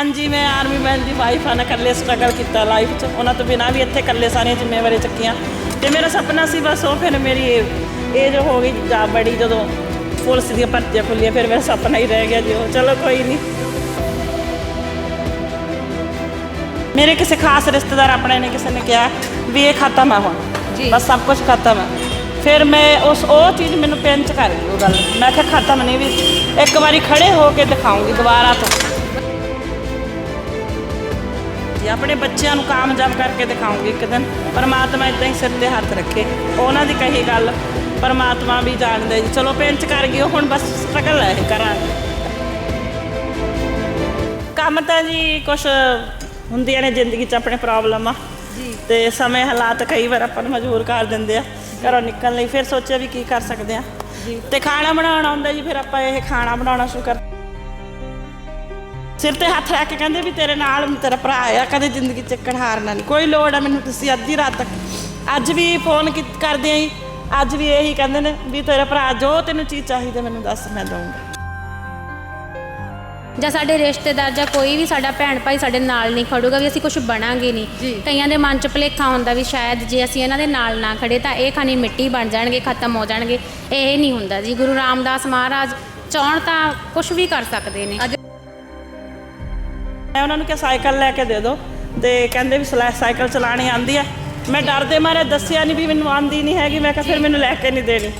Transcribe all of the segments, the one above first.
ਹਾਂਜੀ ਮੈਂ army man ਦੀ wife ਆ ਨਾ ਇਕੱਲੇ ਸਟਰਗਲ ਕੀਤਾ ਲਾਈਫ 'ਚ। ਉਹਨਾਂ ਤੋਂ ਬਿਨਾਂ ਵੀ ਇੱਥੇ ਇਕੱਲੇ ਸਾਰੀਆਂ ਜ਼ਿੰਮੇਵਾਰੀਆਂ ਚੱਕੀਆਂ। ਤੇ ਮੇਰਾ ਸੁਪਨਾ ਸੀ ਬਸ ਉਹ ਫਿਰ ਮੇਰੀ ਏਜ ਹੋ ਗਈ ਜਾ ਬੜੀ ਜਦੋਂ ਪੁਲਿਸ ਦੀਆਂ ਭਰਤੀਆਂ ਖੁੱਲੀਆਂ ਫਿਰ ਮੇਰਾ ਸੁਪਨਾ ਹੀ ਰਹਿ ਗਿਆ ਜੀ ਉਹ। ਚਲੋ ਕੋਈ ਨਹੀਂ ਮੇਰੇ ਕਿਸੇ ਖਾਸ ਰਿਸ਼ਤੇਦਾਰ ਆਪਣੇ ਨੇ ਕਿਸੇ ਨੇ ਕਿਹਾ ਵੀ ਇਹ ਖਤਮ ਹੈ ਹੁਣ। ਬਸ ਸਭ ਕੁਝ ਖਤਮ ਹੈ ਫਿਰ ਮੈਂ ਉਸ ਉਹ ਚੀਜ਼ ਮੈਨੂੰ ਪਿੰਚ ਕਰ ਗਈ ਉਹ ਗੱਲ। ਮੈਂ ਕਿਹਾ ਖਤਮ ਨਹੀਂ ਵੀ ਇੱਕ ਵਾਰੀ ਖੜੇ ਹੋ ਕੇ ਦਿਖਾਉਂਗੀ ਦੁਬਾਰਾ ਤੋਂ। ਆਪਣੇ ਬੱਚਿਆਂ ਨੂੰ ਕਾਮਯਾਬ ਕਰਕੇ ਦਿਖਾਉਂਗੀ ਇੱਕ ਦਿਨ। ਪਰਮਾਤਮਾ ਇਦਾਂ ਹੀ ਸਿਰ ਤੇ ਹੱਥ ਰੱਖੇ। ਉਹਨਾਂ ਦੀ ਕਹੀ ਗੱਲ ਪਰਮਾਤਮਾ ਵੀ ਜਾਣਦਾ ਜੀ। ਚਲੋ ਪਿੰਚ ਕਰ ਗਈ ਹੁਣ ਬਸ ਸਟਰਗਲ ਹੈ ਕਰਾਂਗੇ ਕੰਮ ਤਾਂ ਜੀ ਕੁਛ ਹੁੰਦੀਆਂ ਨੇ ਜ਼ਿੰਦਗੀ 'ਚ ਆਪਣੇ ਪ੍ਰੋਬਲਮ ਜੀ। ਤੇ ਸਮੇਂ ਹਾਲਾਤ ਕਈ ਵਾਰ ਆਪਾਂ ਨੂੰ ਮਜਬੂਰ ਕਰ ਦਿੰਦੇ ਆ। ਘਰੋਂ ਨਿਕਲਣ ਲਈ ਫਿਰ ਸੋਚਿਆ ਵੀ ਕੀ ਕਰ ਸਕਦੇ ਆ। ਤੇ ਖਾਣਾ ਬਣਾਉਣਾ ਆਉਂਦਾ ਜੀ ਫਿਰ ਆਪਾਂ ਇਹ ਖਾਣਾ ਬਣਾਉਣਾ ਸ਼ੁਰੂ ਕਰ ਸਿਰ ਤੇ ਹੱਥ ਰੱਖ ਕੇ ਕਹਿੰਦੇ ਵੀ ਤੇਰੇ ਨਾਲ ਤੇਰਾ ਭਰਾ ਆ ਕਦੇ ਜ਼ਿੰਦਗੀ ਚ ਚੱਕਣ ਹਾਰਨਾ ਨਹੀਂ ਕੋਈ ਲੋੜ ਆ ਮੈਨੂੰ ਤੁਸੀਂ ਅੱਧੀ ਰਾਤ ਤੱਕ। ਅੱਜ ਵੀ ਫੋਨ ਕੀ- ਕਰਦੇ ਆਂ ਅੱਜ ਵੀ ਇਹੀ ਕਹਿੰਦੇ ਨੇ ਵੀ ਤੇਰਾ ਭਰਾ ਜੋ ਤੈਨੂੰ ਚੀਜ਼ ਚਾਹੀਦੀ ਮੈਨੂੰ ਦੱਸ ਮੈਂ ਦਊਂਗਾ। ਜਾਂ ਸਾਡੇ ਰਿਸ਼ਤੇਦਾਰ ਜਾਂ ਕੋਈ ਵੀ ਸਾਡਾ ਭੈਣ ਭਾਈ ਸਾਡੇ ਨਾਲ ਨਹੀਂ ਖੜੂਗਾ ਵੀ ਅਸੀਂ ਕੁਝ ਬਣਾਂਗੇ ਨਹੀਂ ਕਈਆਂ ਦੇ ਮਨ 'ਚ ਭੁਲੇਖਾ ਹੁੰਦਾ ਵੀ ਸ਼ਾਇਦ ਜੇ ਅਸੀਂ ਇਹਨਾਂ ਦੇ ਨਾਲ ਨਾ ਖੜੇ ਤਾਂ ਇਹ ਖਾਨੀ ਮਿੱਟੀ ਬਣ ਜਾਣਗੇ ਖਤਮ ਹੋ ਜਾਣਗੇ। ਇਹ ਨਹੀਂ ਹੁੰਦਾ ਜੀ। ਗੁਰੂ ਰਾਮਦਾਸ ਮਹਾਰਾਜ ਚਾਹਣ ਤਾਂ ਕੁਝ ਵੀ ਕਰ ਸਕਦੇ ਨੇ। ਮੈਂ ਉਹਨਾਂ ਨੂੰ ਕਿਹਾ ਸਾਈਕਲ ਲੈ ਕੇ ਦੇ ਦਿਓ। ਤੇ ਕਹਿੰਦੇ ਵੀ ਸਲਾ- ਸਾਈਕਲ ਚਲਾਣੀ ਆਂਦੀ ਆ ਮੈਂ ਡਰਦੇ ਮਾਰੇ ਦੱਸਿਆ ਨਹੀਂ ਵੀ ਮੈਨੂੰ ਆਂਦੀ ਨਹੀਂ ਹੈਗੀ। ਮੈਂ ਕਿਹਾ ਫਿਰ ਮੈਨੂੰ ਲੈ ਕੇ ਨਹੀਂ ਦੇਣੀ।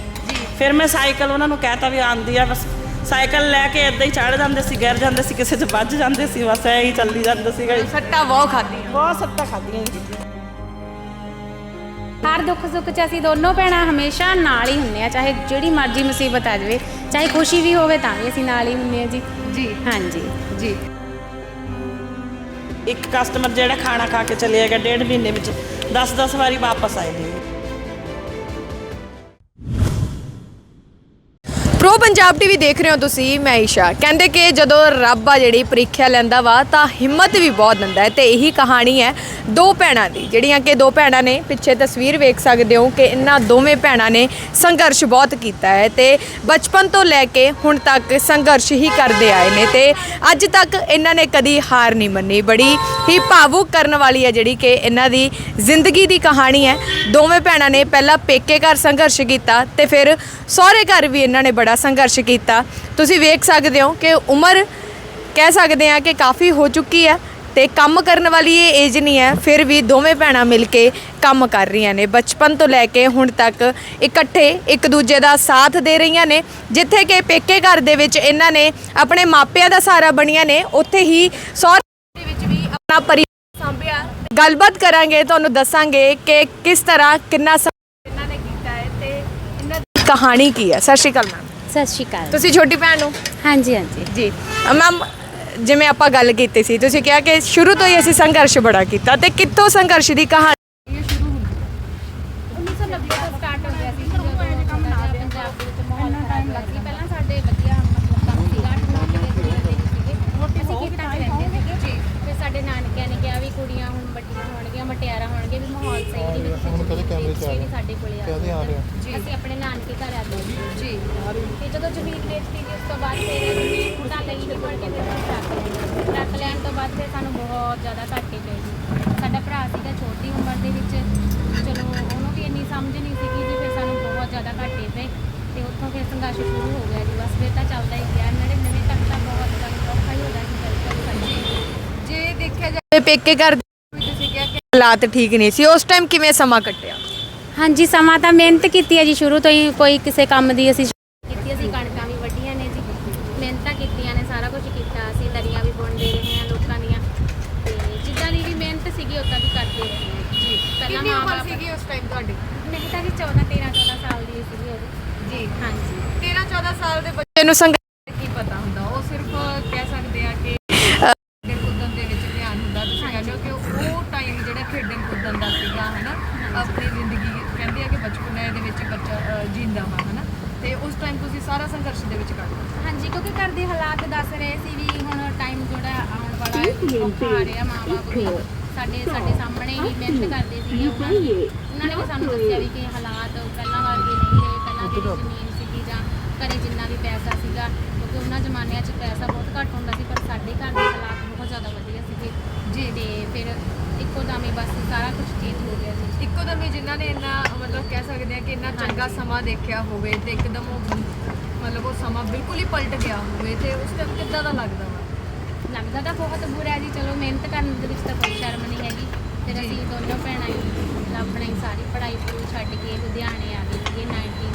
ਫਿਰ ਮੈਂ ਸਾਈਕਲ ਉਹਨਾਂ ਨੂੰ ਕਹਿਤਾ ਵੀ ਆਂਦੀ ਆ ਬਸ ਸਾਈਕਲ ਲੈ ਕੇ ਇਦਾਂ ਹੀ ਚੜ ਜਾਂਦੇ ਸੀ ਗਿਰ ਜਾਂਦੇ ਸੀ ਕਿਸੇ 'ਚ ਵੱਜ ਜਾਂਦੇ ਸੀ ਬਸ ਐਂ ਹੀ ਚੱਲਦੀ ਜਾਂਦਾ ਸੀਗਾ ਜੀ। ਸੱਟਾਂ ਬਹੁਤ ਖਾਦੀਆਂ ਬਹੁਤ ਸੱਟਾਂ ਖਾਧੀਆਂ ਜੀ। ਹਰ ਦੁੱਖ ਸੁੱਖ 'ਚ ਅਸੀਂ ਦੋਨੋਂ ਭੈਣਾਂ ਹਮੇਸ਼ਾ ਨਾਲ ਹੀ ਹੁੰਨੇ ਆ। ਚਾਹੇ ਜਿਹੜੀ ਮਰਜ਼ੀ ਮੁਸੀਬਤ ਆ ਜਾਵੇ ਚਾਹੇ ਖੁਸ਼ੀ ਵੀ ਹੋਵੇ ਤਾਂ ਵੀ ਅਸੀਂ ਨਾਲ ਹੀ ਹੁੰਨੇ ਆ ਜੀ। ਜੀ। ਹਾਂਜੀ। ਜੀ। ਇੱਕ ਕਸਟਮਰ ਜਿਹੜਾ ਖਾਣਾ ਖਾ ਕੇ ਚਲੇ ਗਿਆ ਡੇਢ ਮਹੀਨੇ ਵਿੱਚ 10-10 ਵਾਰੀ ਵਾਪਸ ਆਏ ਨੇ। ਪ੍ਰੋ ਪੰਜਾਬ ਟੀਵੀ ਦੇਖ ਰਹੇ ਹੋ ਤੁਸੀਂ, ਮੈਂ ਈਸ਼ਾ। ਕਹਿੰਦੇ ਕਿ ਜਦੋਂ ਰੱਬ ਆ ਜਿਹੜੀ ਪ੍ਰੀਖਿਆ ਲੈਂਦਾ ਵਾ, ਤਾਂ ਹਿੰਮਤ ਵੀ ਬਹੁਤ ਦਿੰਦਾ ਹੈ। ਤੇ ਇਹੀ ਕਹਾਣੀ ਹੈ ਦੋ ਭੈਣਾਂ ਦੀ, ਜਿਹੜੀਆਂ ਕਿ ਦੋ ਭੈਣਾਂ ਨੇ। ਪਿੱਛੇ ਤਸਵੀਰ ਵੇਖ ਸਕਦੇ ਹੋ ਕਿ ਇਹਨਾਂ ਦੋਵੇਂ ਭੈਣਾਂ ਨੇ ਸੰਘਰਸ਼ ਬਹੁਤ ਕੀਤਾ ਹੈ। ਤੇ ਬਚਪਨ ਤੋਂ ਲੈ ਕੇ ਹੁਣ ਤੱਕ ਸੰਘਰਸ਼ ਹੀ ਕਰਦੇ ਆਏ ਨੇ। ਤੇ ਅੱਜ ਤੱਕ ਇਹਨਾਂ ਨੇ ਕਦੀ ਹਾਰ ਨਹੀਂ ਮੰਨੀ। ਬੜੀ ਹੀ ਭਾਵੁਕ ਕਰਨ ਵਾਲੀ ਹੈ ਜਿਹੜੀ ਕਿ ਇਹਨਾਂ ਦੀ ਜ਼ਿੰਦਗੀ ਦੀ ਕਹਾਣੀ ਹੈ। ਦੋਵੇਂ ਭੈਣਾਂ ਨੇ ਪਹਿਲਾਂ ਪੇਕੇ ਘਰ ਸੰਘਰਸ਼ ਕੀਤਾ ਤੇ ਫਿਰ ਸਹੁਰੇ ਘਰ ਵੀ ਇਹਨਾਂ ਨੇ ਬੜਾ ਸੰਘਰਸ਼ ਕੀਤਾ। ਤੁਸੀਂ ਵੇਖ ਸਕਦੇ ਹੋ ਕਿ ਉਮਰ ਕਹਿ ਸਕਦੇ ਆ ਕਿ ਕਾਫੀ ਹੋ ਚੁੱਕੀ ਹੈ ਤੇ ਕੰਮ ਕਰਨ ਵਾਲੀ ਇਹ ਏਜ ਨਹੀਂ ਹੈ, ਫਿਰ ਵੀ ਦੋਵੇਂ ਭੈਣਾਂ ਮਿਲ ਕੇ ਕੰਮ ਕਰ ਰਹੀਆਂ ਨੇ। ਬਚਪਨ ਤੋਂ ਲੈ ਕੇ ਹੁਣ ਤੱਕ ਇਕੱਠੇ ਇੱਕ ਦੂਜੇ ਦਾ ਸਾਥ ਦੇ ਰਹੀਆਂ ਨੇ, ਜਿੱਥੇ ਕਿ ਪੇਕੇ ਘਰ ਦੇ ਵਿੱਚ ਇਹਨਾਂ ਨੇ ਆਪਣੇ ਮਾਪਿਆਂ ਦਾ ਸਹਾਰਾ ਬਣੀਆਂ ਨੇ, ਉੱਥੇ ਹੀ ਸਹੁਰੇ ਦੇ ਵਿੱਚ ਵੀ ਆਪਣਾ ਪਰਿਵਾਰ ਸੰਭਿਆ। ਗੱਲਬਾਤ ਕਰਾਂਗੇ, ਤੁਹਾਨੂੰ ਦੱਸਾਂਗੇ ਕਿ ਕਿਸ ਤਰ੍ਹਾਂ ਕਿੰਨਾ ਇਹਨਾਂ ਨੇ ਕੀਤਾ ਹੈ ਤੇ ਇਹਨਾਂ ਦੀ ਕਹਾਣੀ ਕੀ ਹੈ। ਸਤਿ ਸ਼੍ਰੀ ਅਕਾਲ ਮੈਮ। ਸਤਿ ਸ਼੍ਰੀ ਅਕਾਲ। ਤੁਸੀਂ ਛੋਟੀ ਭੈਣ ਹੋ? ਹਾਂਜੀ ਹਾਂਜੀ। ਜੀ। ਮੈਮ ਜਿਵੇਂ ਆਪਾਂ ਗੱਲ ਕੀਤੀ ਸੀ ਤੁਸੀਂ ਕਿਹਾ ਕਿ ਸ਼ੁਰੂ ਤੋਂ ਹੀ ਅਸੀਂ ਸੰਘਰਸ਼ ਬੜਾ ਕੀਤਾ ਤੇ ਕਿੱਥੋਂ ਸੰਘਰਸ਼ ਦੀ ਕਹਾਣੀ? 1990 ਤੋਂ ਸਟਾਰਟ ਹੋ ਗਿਆ ਸੀ ਜਦੋਂ ਕੰਮ ਨਾ ਪੰਜਾਬ ਦੇ ਵਿੱਚ ਮਾਹੌਲ ਖਰਾਬ ਲੱਗ ਸੀ ਪਹਿਲਾਂ ਸਾਡੇ ਵਧੀਆ ਮਤਲਬ ਕੰਮ ਸੀਗਾ ਟਮਾਟਰ ਦੇ ਜਿਹੜੇ ਸੀਗੇ। ਅਸੀਂ ਖੇਤਾਂ 'ਚ ਰਹਿੰਦੇ ਸੀਗੇ। ਫਿਰ ਸਾਡੇ ਨਾਨਕਿਆਂ ਨੇ ਕਿਹਾ ਵੀ ਕੁੜੀਆਂ ਮਟਿਆਰਾਂ ਹੋਣਗੀਆਂ ਵੀ ਮਾਹੌਲ ਸਹੀ ਨਹੀਂ ਵੀ ਤੁਸੀਂ ਕਦੇ ਕੈਮਰੇ 'ਚ ਵੀ ਸਾਡੇ ਕੋਲੇ ਆ ਜੀ। ਅਸੀਂ ਆਪਣੇ ਨਾਨਕੇ ਘਰ ਆ ਗਏ। ਜੀ। ਤੇ ਜਦੋਂ ਜ਼ਮੀਨ ਵੇਚਤੀ ਜੀ ਉਸ ਤੋਂ ਬਾਅਦ ਫਿਰ ਜ਼ਮੀਨ ਤਾਂ ਲਈ ਪੜ ਕੇ ਫਿਰ ਰੱਖ ਰੱਖ ਲੈਣ ਤੋਂ ਬਾਅਦ ਫਿਰ ਸਾਨੂੰ ਬਹੁਤ ਜ਼ਿਆਦਾ ਘਾਟੇ ਪਏ ਜੀ। ਸਾਡਾ ਭਰਾ ਸੀਗਾ ਛੋਟੀ ਉਮਰ ਦੇ ਵਿੱਚ। ਚਲੋ ਉਹਨੂੰ ਵੀ ਇੰਨੀ ਸਮਝ ਨਹੀਂ ਸੀਗੀ ਜੀ ਫਿਰ ਸਾਨੂੰ ਬਹੁਤ ਜ਼ਿਆਦਾ ਘਾਟੇ ਪਏ। ਤੇ ਉੱਥੋਂ ਫਿਰ ਸੰਘਰਸ਼ ਸ਼ੁਰੂ ਹੋ ਗਿਆ ਜੀ। ਬਸ ਫਿਰ ਤਾਂ ਚੱਲਦਾ ਹੀ ਗਿਆ। ਨੜੇ ਨਵੇਂ ਤੱਕ ਤਾਂ ਬਹੁਤ ਜ਼ਿਆਦਾ ਔਖਾ ਹੀ ਹੋ ਗਿਆ ਚੱਲ ਜੇ ਦੇਖਿਆ ਜਾਵੇ ਪੇਕੇ ਘਰ ਹਾਲਾਤ ਠੀਕ ਨਹੀਂ ਸੀ ਉਸ ਟਾਈਮ ਕਿਵੇਂ ਸਮਾਂ ਕੱਟਿਆ? ਹਾਂਜੀ ਸਮਾਂ ਤਾਂ ਮਿਹਨਤ ਕੀਤੀ ਹੈ ਜੀ ਸ਼ੁਰੂ ਤੋਂ ਹੀ ਕੋਈ ਕਿਸੇ ਕੰਮ ਦੀ ਅਸੀਂ ਕੀਤੀ ਅਸੀਂ ਕਣਕਾਂ ਵੀ ਵੱਢੀਆਂ ਨੇ ਜੀ। ਮਿਹਨਤਾਂ ਕੀਤੀਆਂ ਨੇ ਸਾਰਾ ਕੁਝ ਕੀਤਾ ਅਸੀਂ ਦਰੀਆਂ ਵੀ ਬੁਣਦੇ ਰਹੇ ਹਾਂ ਲੋਕਾਂ ਦੀਆਂ। ਤੇ ਜਿੱਦਾਂ ਦੀ ਵੀ ਮਿਹਨਤ ਸੀਗੀ ਉਦਾਂ ਦੀ ਕਰਦੇ ਰਹੇ ਹਾਂ ਜੀ। ਪਹਿਲਾਂ ਕਿੰਨੀ ਮਾਂ ਉਮਰ ਬਾਪ ਸੀਗੀ ਉਸ ਟਾਈਮ ਤੁਹਾਡੀ? ਮੈਂ ਤਾਂ ਜੀ 14 13 14 ਸਾਲ ਦੀ ਸੀਗੀ ਉਦੋਂ ਜੀ। ਹਾਂਜੀ। 13 14 ਸਾਲ ਦੇ ਬੱਚੇ ਨੂੰ ਸੰਘਰਸ਼ ਸਾਡੇ ਸਾਡੇ ਸਾਹਮਣੇ ਹੀ ਮਿਹਨਤ ਕਰਦੇ ਸੀ ਉਹਨਾਂ ਨੇ। ਵੀ ਸਾਨੂੰ ਦੱਸਿਆ ਵੀ ਹਾਲਾਤ ਪਹਿਲਾਂ ਜਿੰਨਾ ਵੀ ਪੈਸਾ ਸੀਗਾ ਕਿਉਂਕਿ ਉਹਨਾਂ ਜ਼ਮਾਨਿਆਂ 'ਚ ਪੈਸਾ ਬਹੁਤ ਘੱਟ ਹੁੰਦਾ ਸੀ ਪਰ ਸਾਡੇ ਘਰ ਦੇ ਹਾਲਾਤ ਬਹੁਤ ਜ਼ਿਆਦਾ ਵਧੀਆ ਸੀਗੇ। ਜੀ ਤੇ ਫਿਰ ਇੱਕੋ ਦਮ ਹੀ ਬਸ ਸਾਰਾ ਕੁਝ ਚੇਂਜ ਹੋ ਗਿਆ ਜੀ ਇੱਕੋ ਦਮ ਹੀ ਜਿਨ੍ਹਾਂ ਨੇ ਇੰਨਾ ਮਤਲਬ ਕਹਿ ਸਕਦੇ ਆ ਕਿ ਇੰਨਾ ਚੰਗਾ ਸਮਾਂ ਦੇਖਿਆ ਹੋਵੇ ਤੇ ਇੱਕਦਮ ਉਹ ਮਤਲਬ ਉਹ ਸਮਾਂ ਬਿਲਕੁਲ ਹੀ ਪਲਟ ਗਿਆ ਹੋਵੇ ਤੇ ਉਸ ਟਾਈਮ ਕਿੱਦਾਂ ਦਾ ਲੱਗਦਾ? ਲੱਗਦਾ ਤਾਂ ਬਹੁਤ ਬੁਰਾ ਜੀ ਚਲੋ ਮਿਹਨਤ ਕਰਨ ਦੇ ਵਿੱਚ ਤਾਂ ਕੋਈ ਸ਼ਰਮ ਨਹੀਂ ਹੈਗੀ। ਫਿਰ ਅਸੀਂ ਦੋਨੋਂ ਭੈਣਾਂ ਹੀ ਆਪਣੀ ਸਾਰੀ ਪੜ੍ਹਾਈ ਪੂਰੀ ਛੱਡ ਕੇ ਲੁਧਿਆਣੇ ਆ ਗਏ ਸੀਗੇ 99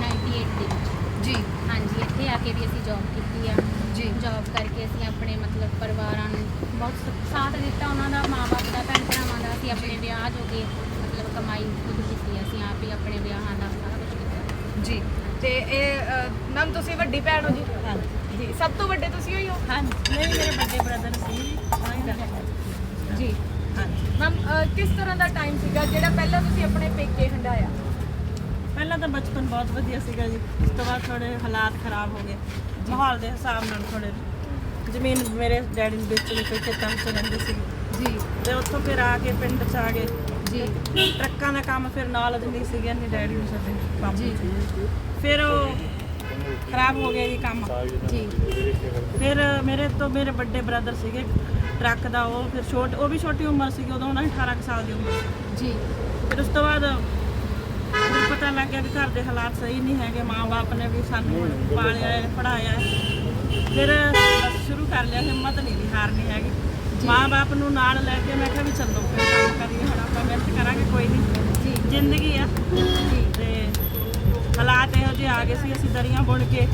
98 ਦੇ ਵਿੱਚ। ਜੀ। ਹਾਂਜੀ ਇੱਥੇ ਆ ਕੇ ਵੀ ਅਸੀਂ ਜੌਬ ਕੀਤੀ ਆ। ਜੀ। ਜੌਬ ਕਰਕੇ ਅਸੀਂ ਆਪਣੇ ਮਤਲਬ ਪਰਿਵਾਰਾਂ ਨੂੰ ਬਹੁਤ ਸਾਥ ਦਿੱਤਾ ਉਹਨਾਂ ਦਾ ਮਾਪੇ ਦਾ ਭੈਣ ਭਰਾਵਾਂ ਦਾ ਅਸੀਂ ਆਪਣੇ ਵਿਆਹ ਜੋਗੇ ਮਤਲਬ ਕਮਾਈ ਖੁਦ ਕੀਤੀ ਆ। ਅਸੀਂ ਆਪ ਹੀ ਆਪਣੇ ਵਿਆਹਾਂ ਦਾ ਸਾਰਾ ਕੁਝ ਕੀਤਾ। ਜੀ। ਤੇ ਇਹ ਮੈਮ ਤੁਸੀਂ ਵੱਡੀ ਭੈਣ ਹੋ ਜੀ? ਜੀ ਸਭ ਤੋਂ ਵੱਡੇ ਤੁਸੀਂ ਹੋਈ ਹੋ? ਹਾਂਜੀ ਨਹੀਂ ਮੇਰੇ ਵੱਡੇ ਬ੍ਰਦਰ ਸੀ। ਜੀ। ਹਾਂਜੀ। ਮੈਮ ਕਿਸ ਤਰ੍ਹਾਂ ਦਾ ਟਾਈਮ ਸੀਗਾ ਜਿਹੜਾ ਪਹਿਲਾਂ ਤੁਸੀਂ ਆਪਣੇ ਪੇਕੇ ਹੰਡਾਇਆ? ਪਹਿਲਾਂ ਤਾਂ ਬਚਪਨ ਬਹੁਤ ਵਧੀਆ ਸੀਗਾ ਜੀ। ਉਸ ਤੋਂ ਬਾਅਦ ਥੋੜੇ ਹਾਲਾਤ ਖਰਾਬ ਹੋ ਗਏ। ਮਾਹੌਲ ਦੇ ਹਿਸਾਬ ਨਾਲ ਥੋੜੇ ਜ਼ਮੀਨ ਮੇਰੇ ਡੈਡੀ ਨੇ ਵੇਚਣੀ ਕੋਈ ਖੇਤਾਂ ਵਿੱਚ ਰਹਿੰਦੇ ਸੀ। ਜੀ। ਤੇ ਉੱਥੋਂ ਫਿਰ ਆ ਕੇ ਪਿੰਡ ਚ ਆ ਗਏ। ਜੀ। ਟਰੱਕਾਂ ਦਾ ਕੰਮ ਫਿਰ ਨੌਲੇਜ ਨਹੀਂ ਸੀਗਾ ਨਹੀਂ ਡੈਡੀ ਨੂੰ ਸਾਡੇ ਕੰਮ ਜੀ। ਫਿਰ ਉਹ ਖਰਾਬ ਹੋ ਗਿਆ ਜੀ ਕੰਮ। ਜੀ ਫਿਰ ਮੇਰੇ ਤੋਂ ਮੇਰੇ ਵੱਡੇ ਬ੍ਰਦਰ ਸੀਗੇ ਟਰੱਕ ਦਾ ਉਹ ਫਿਰ ਛੋਟ ਉਹ ਵੀ ਛੋਟੀ ਉਮਰ ਸੀਗੀ ਉਦੋਂ ਉਹਨਾਂ ਦੀ 18 ਕੁ ਸਾਲ ਦੀ ਉਮਰ ਸੀ। ਜੀ। ਫਿਰ ਉਸ ਤੋਂ ਬਾਅਦ ਮੈਨੂੰ ਪਤਾ ਲੱਗ ਗਿਆ ਵੀ ਘਰ ਦੇ ਹਾਲਾਤ ਸਹੀ ਨਹੀਂ ਹੈਗੇ ਮਾਂ-ਬਾਪ ਨੇ ਵੀ ਸਾਨੂੰ ਪਾਲਿਆ ਹੈ ਪੜਾਇਆ ਫਿਰ ਬਸ ਸ਼ੁਰੂ ਕਰ ਲਿਆ ਹਿੰਮਤ ਨਹੀਂ ਵੀ ਹਾਰਨੀ ਹੈਗੀ। ਮਾਂ-ਬਾਪ ਨੂੰ ਨਾਲ ਲੈ ਕੇ ਮੈਂ ਕਿਹਾ ਵੀ ਚੱਲੋ ਫਿਰ ਕੰਮ ਕਰੀਏ ਹੁਣ ਆਪਾਂ ਮਿਹਨਤ ਕਰਾਂਗੇ ਕੋਈ ਨਹੀਂ। ਜੀ। ਜ਼ਿੰਦਗੀ ਆ। ਜੀ। ਤੇ ਹਾਲਾਤ ਇਹੋ ਜਿਹੇ ਆ ਗਏ ਸੀ ਅਸੀਂ ਦਰੀਆਂ ਬੁਣ ਕੇ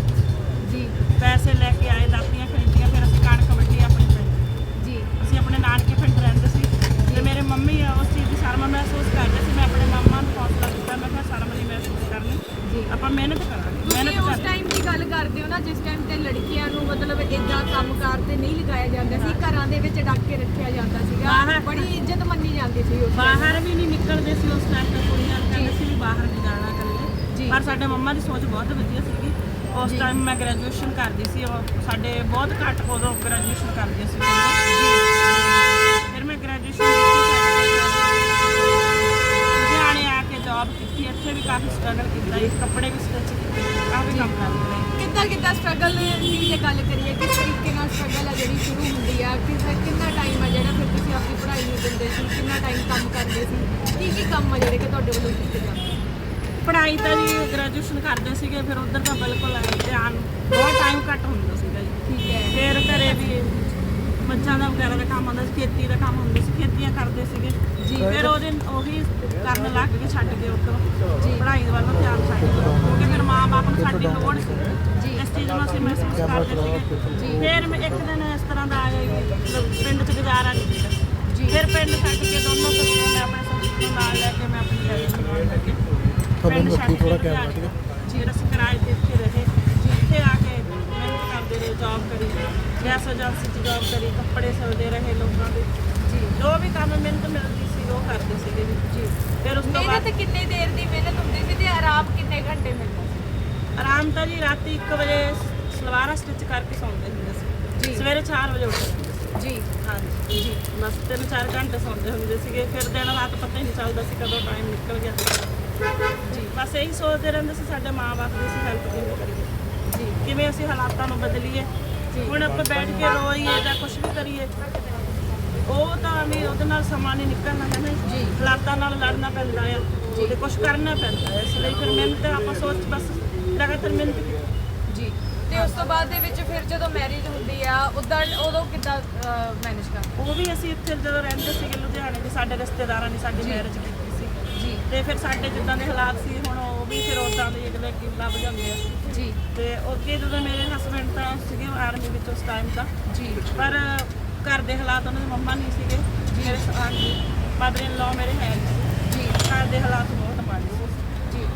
ਜੀ ਪੈਸੇ ਲੈ ਕੇ ਆਏ ਦਾਤੀਆਂ ਖਰੀਦੀਆਂ ਫਿਰ ਅਸੀਂ ਕਣਕ ਵੱਢੀ ਆਪਣੇ ਪਿੰਡ। ਜੀ। ਅਸੀਂ ਆਪਣੇ ਨਾਨਕੇ ਪਿੰਡ ਰਹਿੰਦੇ ਸੀ ਤੇ ਮੇਰੇ ਮੰਮੀ ਆ ਉਸ ਚੀਜ਼ ਦੀ ਸ਼ਰਮ ਮਹਿਸੂਸ ਕਰਦੇ ਸੀ ਮੈਂ ਆਪਣੇ ਮਾਮਾ ਨੂੰ ਹੌਸਲਾ ਦਿੱਤਾ ਮੈਂ ਕਿਹਾ ਸ਼ਰਮ ਨਹੀਂ ਮਹਿਸੂਸ ਕਰਨੀ ਜੀ। ਆਪਾਂ ਮਿਹਨਤ ਕਰਾਂਗੇ ਮਿਹਨਤ ਉਸ ਟਾਈਮ ਦੀ ਗੱਲ ਕਰਦੇ ਹੋ ਨਾ ਜਿਸ ਟਾਈਮ ਤੇ ਲੜਕੀਆਂ ਨੂੰ ਮਤਲਬ ਇਦਾਂ ਕੰਮਕਾਰ ਤੇ ਨਹੀਂ ਲਗਾਇਆ ਜਾਂਦਾ ਸੀ ਘਰਾਂ ਦੇ ਵਿੱਚ ਡੱਕ ਕੇ ਰੱਖਿਆ ਜਾਂਦਾ ਸੀਗਾ ਬੜੀ ਇੱਜ਼ਤ ਮੰਨੀ ਜਾਂਦੀ ਸੀ। ਬਾਹਰ ਵੀ ਨਹੀਂ ਨਿਕਲਦੇ ਸੀ ਉਸ ਟਾਈਮ ਤੇ ਕੁੜੀਆਂ ਕਹਿੰਦੇ ਸੀ ਵੀ ਬਾਹਰ ਨਹੀਂ ਜਾਣਾ ਪਰ ਸਾਡੇ ਮੰਮਾ ਦੀ ਸੋਚ ਬਹੁਤ ਵਧੀਆ ਸੀਗੀ। ਉਸ। ਟਾਈਮ ਮੈਂ ਗ੍ਰੈਜੂਏਸ਼ਨ ਕਰਦੀ ਸੀ ਉਹ ਸਾਡੇ ਬਹੁਤ ਘੱਟ ਉਦੋਂ ਗ੍ਰੈਜੂਏਸ਼ਨ ਕਰਦੇ ਸੀ। ਫਿਰ ਮੈਂ ਗ੍ਰੈਜੂਏਸ਼ਨ ਲੁਧਿਆਣੇ ਆ ਕੇ ਜੌਬ ਕੀਤੀ। ਇੱਥੇ ਵੀ ਕਾਫੀ ਸਟਰਗਲ ਕੀਤਾ ਜੀ ਕੱਪੜੇ ਵੀ ਸਟਿਚ ਕੀਤੇ ਕਾਫੀ ਕੰਮ ਕਰਦੇ ਕਿੱਦਾਂ ਕਿੱਦਾਂ ਸਟਰਗਲ ਦੀ ਜੇ ਗੱਲ ਕਰੀਏ ਕਿਸ ਤਰੀਕੇ ਨਾਲ ਸਟਰਗਲ ਆ ਜਿਹੜੀ ਸ਼ੁਰੂ ਹੁੰਦੀ ਆ? ਕਿਸ ਕਿੰਨਾ ਟਾਈਮ ਆ ਜਿਹੜਾ ਫਿਰ ਤੁਸੀਂ ਆਪਣੀ ਪੜ੍ਹਾਈ ਨੂੰ ਦਿੰਦੇ ਸੀ? ਕਿੰਨਾ ਟਾਈਮ ਕੰਮ ਕਰਦੇ ਸੀ? ਕੀ ਕੀ ਕੰਮ ਆ ਜਿਹੜੇ ਕਿ ਤੁਹਾਡੇ ਵੱਲੋਂ ਕੀਤੇ ਜਾਂਦੇ? ਪੜ੍ਹਾਈ ਤਾਂ ਜੀ ਗ੍ਰੈਜੂਏਸ਼ਨ ਕਰਦੇ ਸੀਗੇ ਫਿਰ ਉਧਰ ਤਾਂ ਬਿਲਕੁਲ ਧਿਆਨ ਬਹੁਤ ਟਾਈਮ ਘੱਟ ਹੁੰਦਾ ਸੀਗਾ ਜੀ ਠੀਕ ਹੈ ਫਿਰ ਘਰੇ ਵੀ ਮੱਝਾਂ ਦਾ ਵਗੈਰਾ ਦਾ ਕੰਮ ਹੁੰਦਾ ਸੀ ਖੇਤੀ ਦਾ ਕੰਮ ਹੁੰਦਾ ਸੀ ਖੇਤੀਆਂ ਕਰਦੇ ਸੀਗੇ ਜੀ ਫਿਰ ਉਹਦੇ ਉਹੀ ਕਰਨ ਲੱਗ ਕੇ ਛੱਡ ਕੇ ਉੱਧਰੋਂ ਜੀ। ਪੜ੍ਹਾਈ ਵੱਲ ਧਿਆਨ ਛੱਡ ਕਿਉਂਕਿ ਫਿਰ ਮਾਂ-ਬਾਪ ਨੂੰ ਸਾਡੀ ਲੋੜ ਸੀ ਜੀ। ਇਸ ਚੀਜ਼ ਨੂੰ ਅਸੀਂ ਮਹਿਸੂਸ ਕਰਦੇ ਸੀਗੇ ਜੀ। ਫਿਰ ਮੈਂ ਇੱਕ ਦਿਨ ਇਸ ਤਰ੍ਹਾਂ ਦਾ ਆਇਆ ਮਤਲਬ ਪਿੰਡ 'ਚ ਗੁਜ਼ਾਰਾ ਨਹੀਂ ਸੀਗਾ ਜੀ। ਫਿਰ ਪਿੰਡ ਛੱਡ ਕੇ ਦੋਨੋਂ ਸੱਜਣਾਂ ਮੈਂ ਆਪਣੇ ਸੱਜਣ ਨੂੰ ਨਾਲ ਲੈ ਕੇ ਮੈਂ ਆਪਣੀ ਡੈਡੀ ਨੂੰ ਨਾਲ ਲੈ ਕੇ ਥੋੜਾ ਕੈਮਰਾ ਠੀਕ ਹੈ? ਕਿਰਾਏ ਤੇ ਇੱਥੇ ਰਹੇ। ਇੱਥੇ ਆ ਕੇ ਮਿਹਨਤ ਕਰਦੇ ਰਹੇ ਜੌਬ ਕਰੀ। ਗੈਸ ਏਜੰਸੀ 'ਚ ਜੌਬ ਕਰੀ ਕੱਪੜੇ ਸਿਲਦੇ ਰਹੇ ਲੋਕਾਂ ਦੇ। ਜੀ ਜੋ ਵੀ ਕੰਮ ਮਿਹਨਤ ਮਿਲਦੀ ਸੀ ਉਹ ਕਰਦੇ ਸੀਗੇ ਜੀ। ਜੀ ਫਿਰ ਉਸ ਤੋਂ ਬਾਅਦ ਮਿਹਨਤ ਕਿੰਨੇ ਦੇਰ ਦੀ ਮਿਹਨਤ ਹੁੰਦੀ ਸੀ ਤੇ ਆਰਾਮ ਕਿੰਨੇ ਘੰਟੇ ਮਿਲਦਾ ਸੀ? ਆਰਾਮ ਤਾਂ ਜੀ ਰਾਤੀ 1 ਵਜੇ ਸਲਵਾਰਾਂ ਸਟਿਚ ਕਰਕੇ ਸੌਂਦੇ ਹੁੰਦੇ ਸੀ। ਜੀ। ਸਵੇਰੇ 4 ਵਜੇ ਉੱਠਦੇ ਜੀ। ਹਾਂਜੀ ਜੀ। ਬਸ ਤਿੰਨ ਚਾਰ ਘੰਟੇ ਸੌਂਦੇ ਹੁੰਦੇ ਸੀਗੇ। ਫਿਰ ਦਿਨ ਰਾਤ ਪਤਾ ਹੀ ਨਹੀਂ ਚੱਲਦਾ ਸੀ ਕਦੋਂ ਟਾਈਮ ਨਿਕਲ ਗਿਆ। ਬਸ ਇਹੀ ਸੋਚਦੇ ਰਹਿੰਦੇ ਸੀ ਸਾਡੇ ਮਾਪੇ ਦੀ ਅਸੀਂ ਹੈਲਪ ਕਿਵੇਂ ਕਰੀਏ? ਜੀ। ਕਿਵੇਂ ਅਸੀਂ ਹਾਲਾਤਾਂ ਨੂੰ ਬਦਲੀਏ? ਹੁਣ ਆਪਾਂ ਬੈਠ ਕੇ ਰੋਈਏ ਜਾਂ ਕੁਝ ਵੀ ਕਰੀਏ ਉਹ ਤਾਂ ਵੀ ਉਹਦੇ ਨਾਲ ਸਮਾਂ ਨਹੀਂ ਨਿਕਲਣਾ ਹੈ ਨਾ ਜੀ। ਹਾਲਾਤਾਂ ਨਾਲ ਲੜਨਾ ਪੈਂਦਾ ਆ ਤੇ ਕੁਝ ਕਰਨਾ ਪੈਂਦਾ ਹੈ ਇਸ ਲਈ ਫਿਰ ਮਿਹਨਤ ਆਪਾਂ ਸੋਚ ਬਸ ਲਗਾਤਾਰ ਮਿਹਨਤ ਕੀਤੀ। ਜੀ। ਤੇ ਉਸ ਤੋਂ ਬਾਅਦ ਦੇ ਵਿੱਚ ਫਿਰ ਜਦੋਂ ਮੈਰਿਜ ਹੁੰਦੀ ਆ ਉਦੋਂ ਉਦੋਂ ਕਿੱਦਾਂ ਮੈਨੇਜ ਕਰਦੇ? ਉਹ ਵੀ ਅਸੀਂ ਇੱਥੇ ਜਦੋਂ ਰਹਿੰਦੇ ਸੀਗੇ ਲੁਧਿਆਣੇ ਦੇ ਸਾਡੇ ਰਿਸ਼ਤੇਦਾਰਾਂ ਨੇ ਸਾਡੀ ਮੈਰਿਜ ਕੀਤੀ। ਤੇ ਫਿਰ ਸਾਡੇ ਜਿੱਦਾਂ ਦੇ ਹਾਲਾਤ ਸੀ ਹੁਣ ਉਹ ਵੀ ਫਿਰ ਉਦਾਂ ਦੇ ਅਗਲੇ ਕੀ ਲੱਭ ਜਾਂਦੇ ਆ। ਜੀ। ਤੇ ਅੱਗੇ ਜਦੋਂ ਮੇਰੇ ਹਸਬੰਡ ਤਾਂ ਸੀਗੇ ਆਰਮੀ ਵਿੱਚ ਉਸ ਟਾਈਮ ਤਾਂ ਜੀ। ਪਰ ਘਰ ਦੇ ਹਾਲਾਤ ਉਹਨਾਂ ਦੇ ਮੰਮਾ ਨਹੀਂ ਸੀਗੇ। ਮੇਰੇ ਹਾਂਜੀ ਮਦਰ ਇਨ ਲਾ ਮੇਰੇ ਹੈ ਸੀ। ਜੀ। ਘਰ ਦੇ ਹਾਲਾਤ ਬਹੁਤ ਮਾੜੇ ਸੀ। ਜੀ।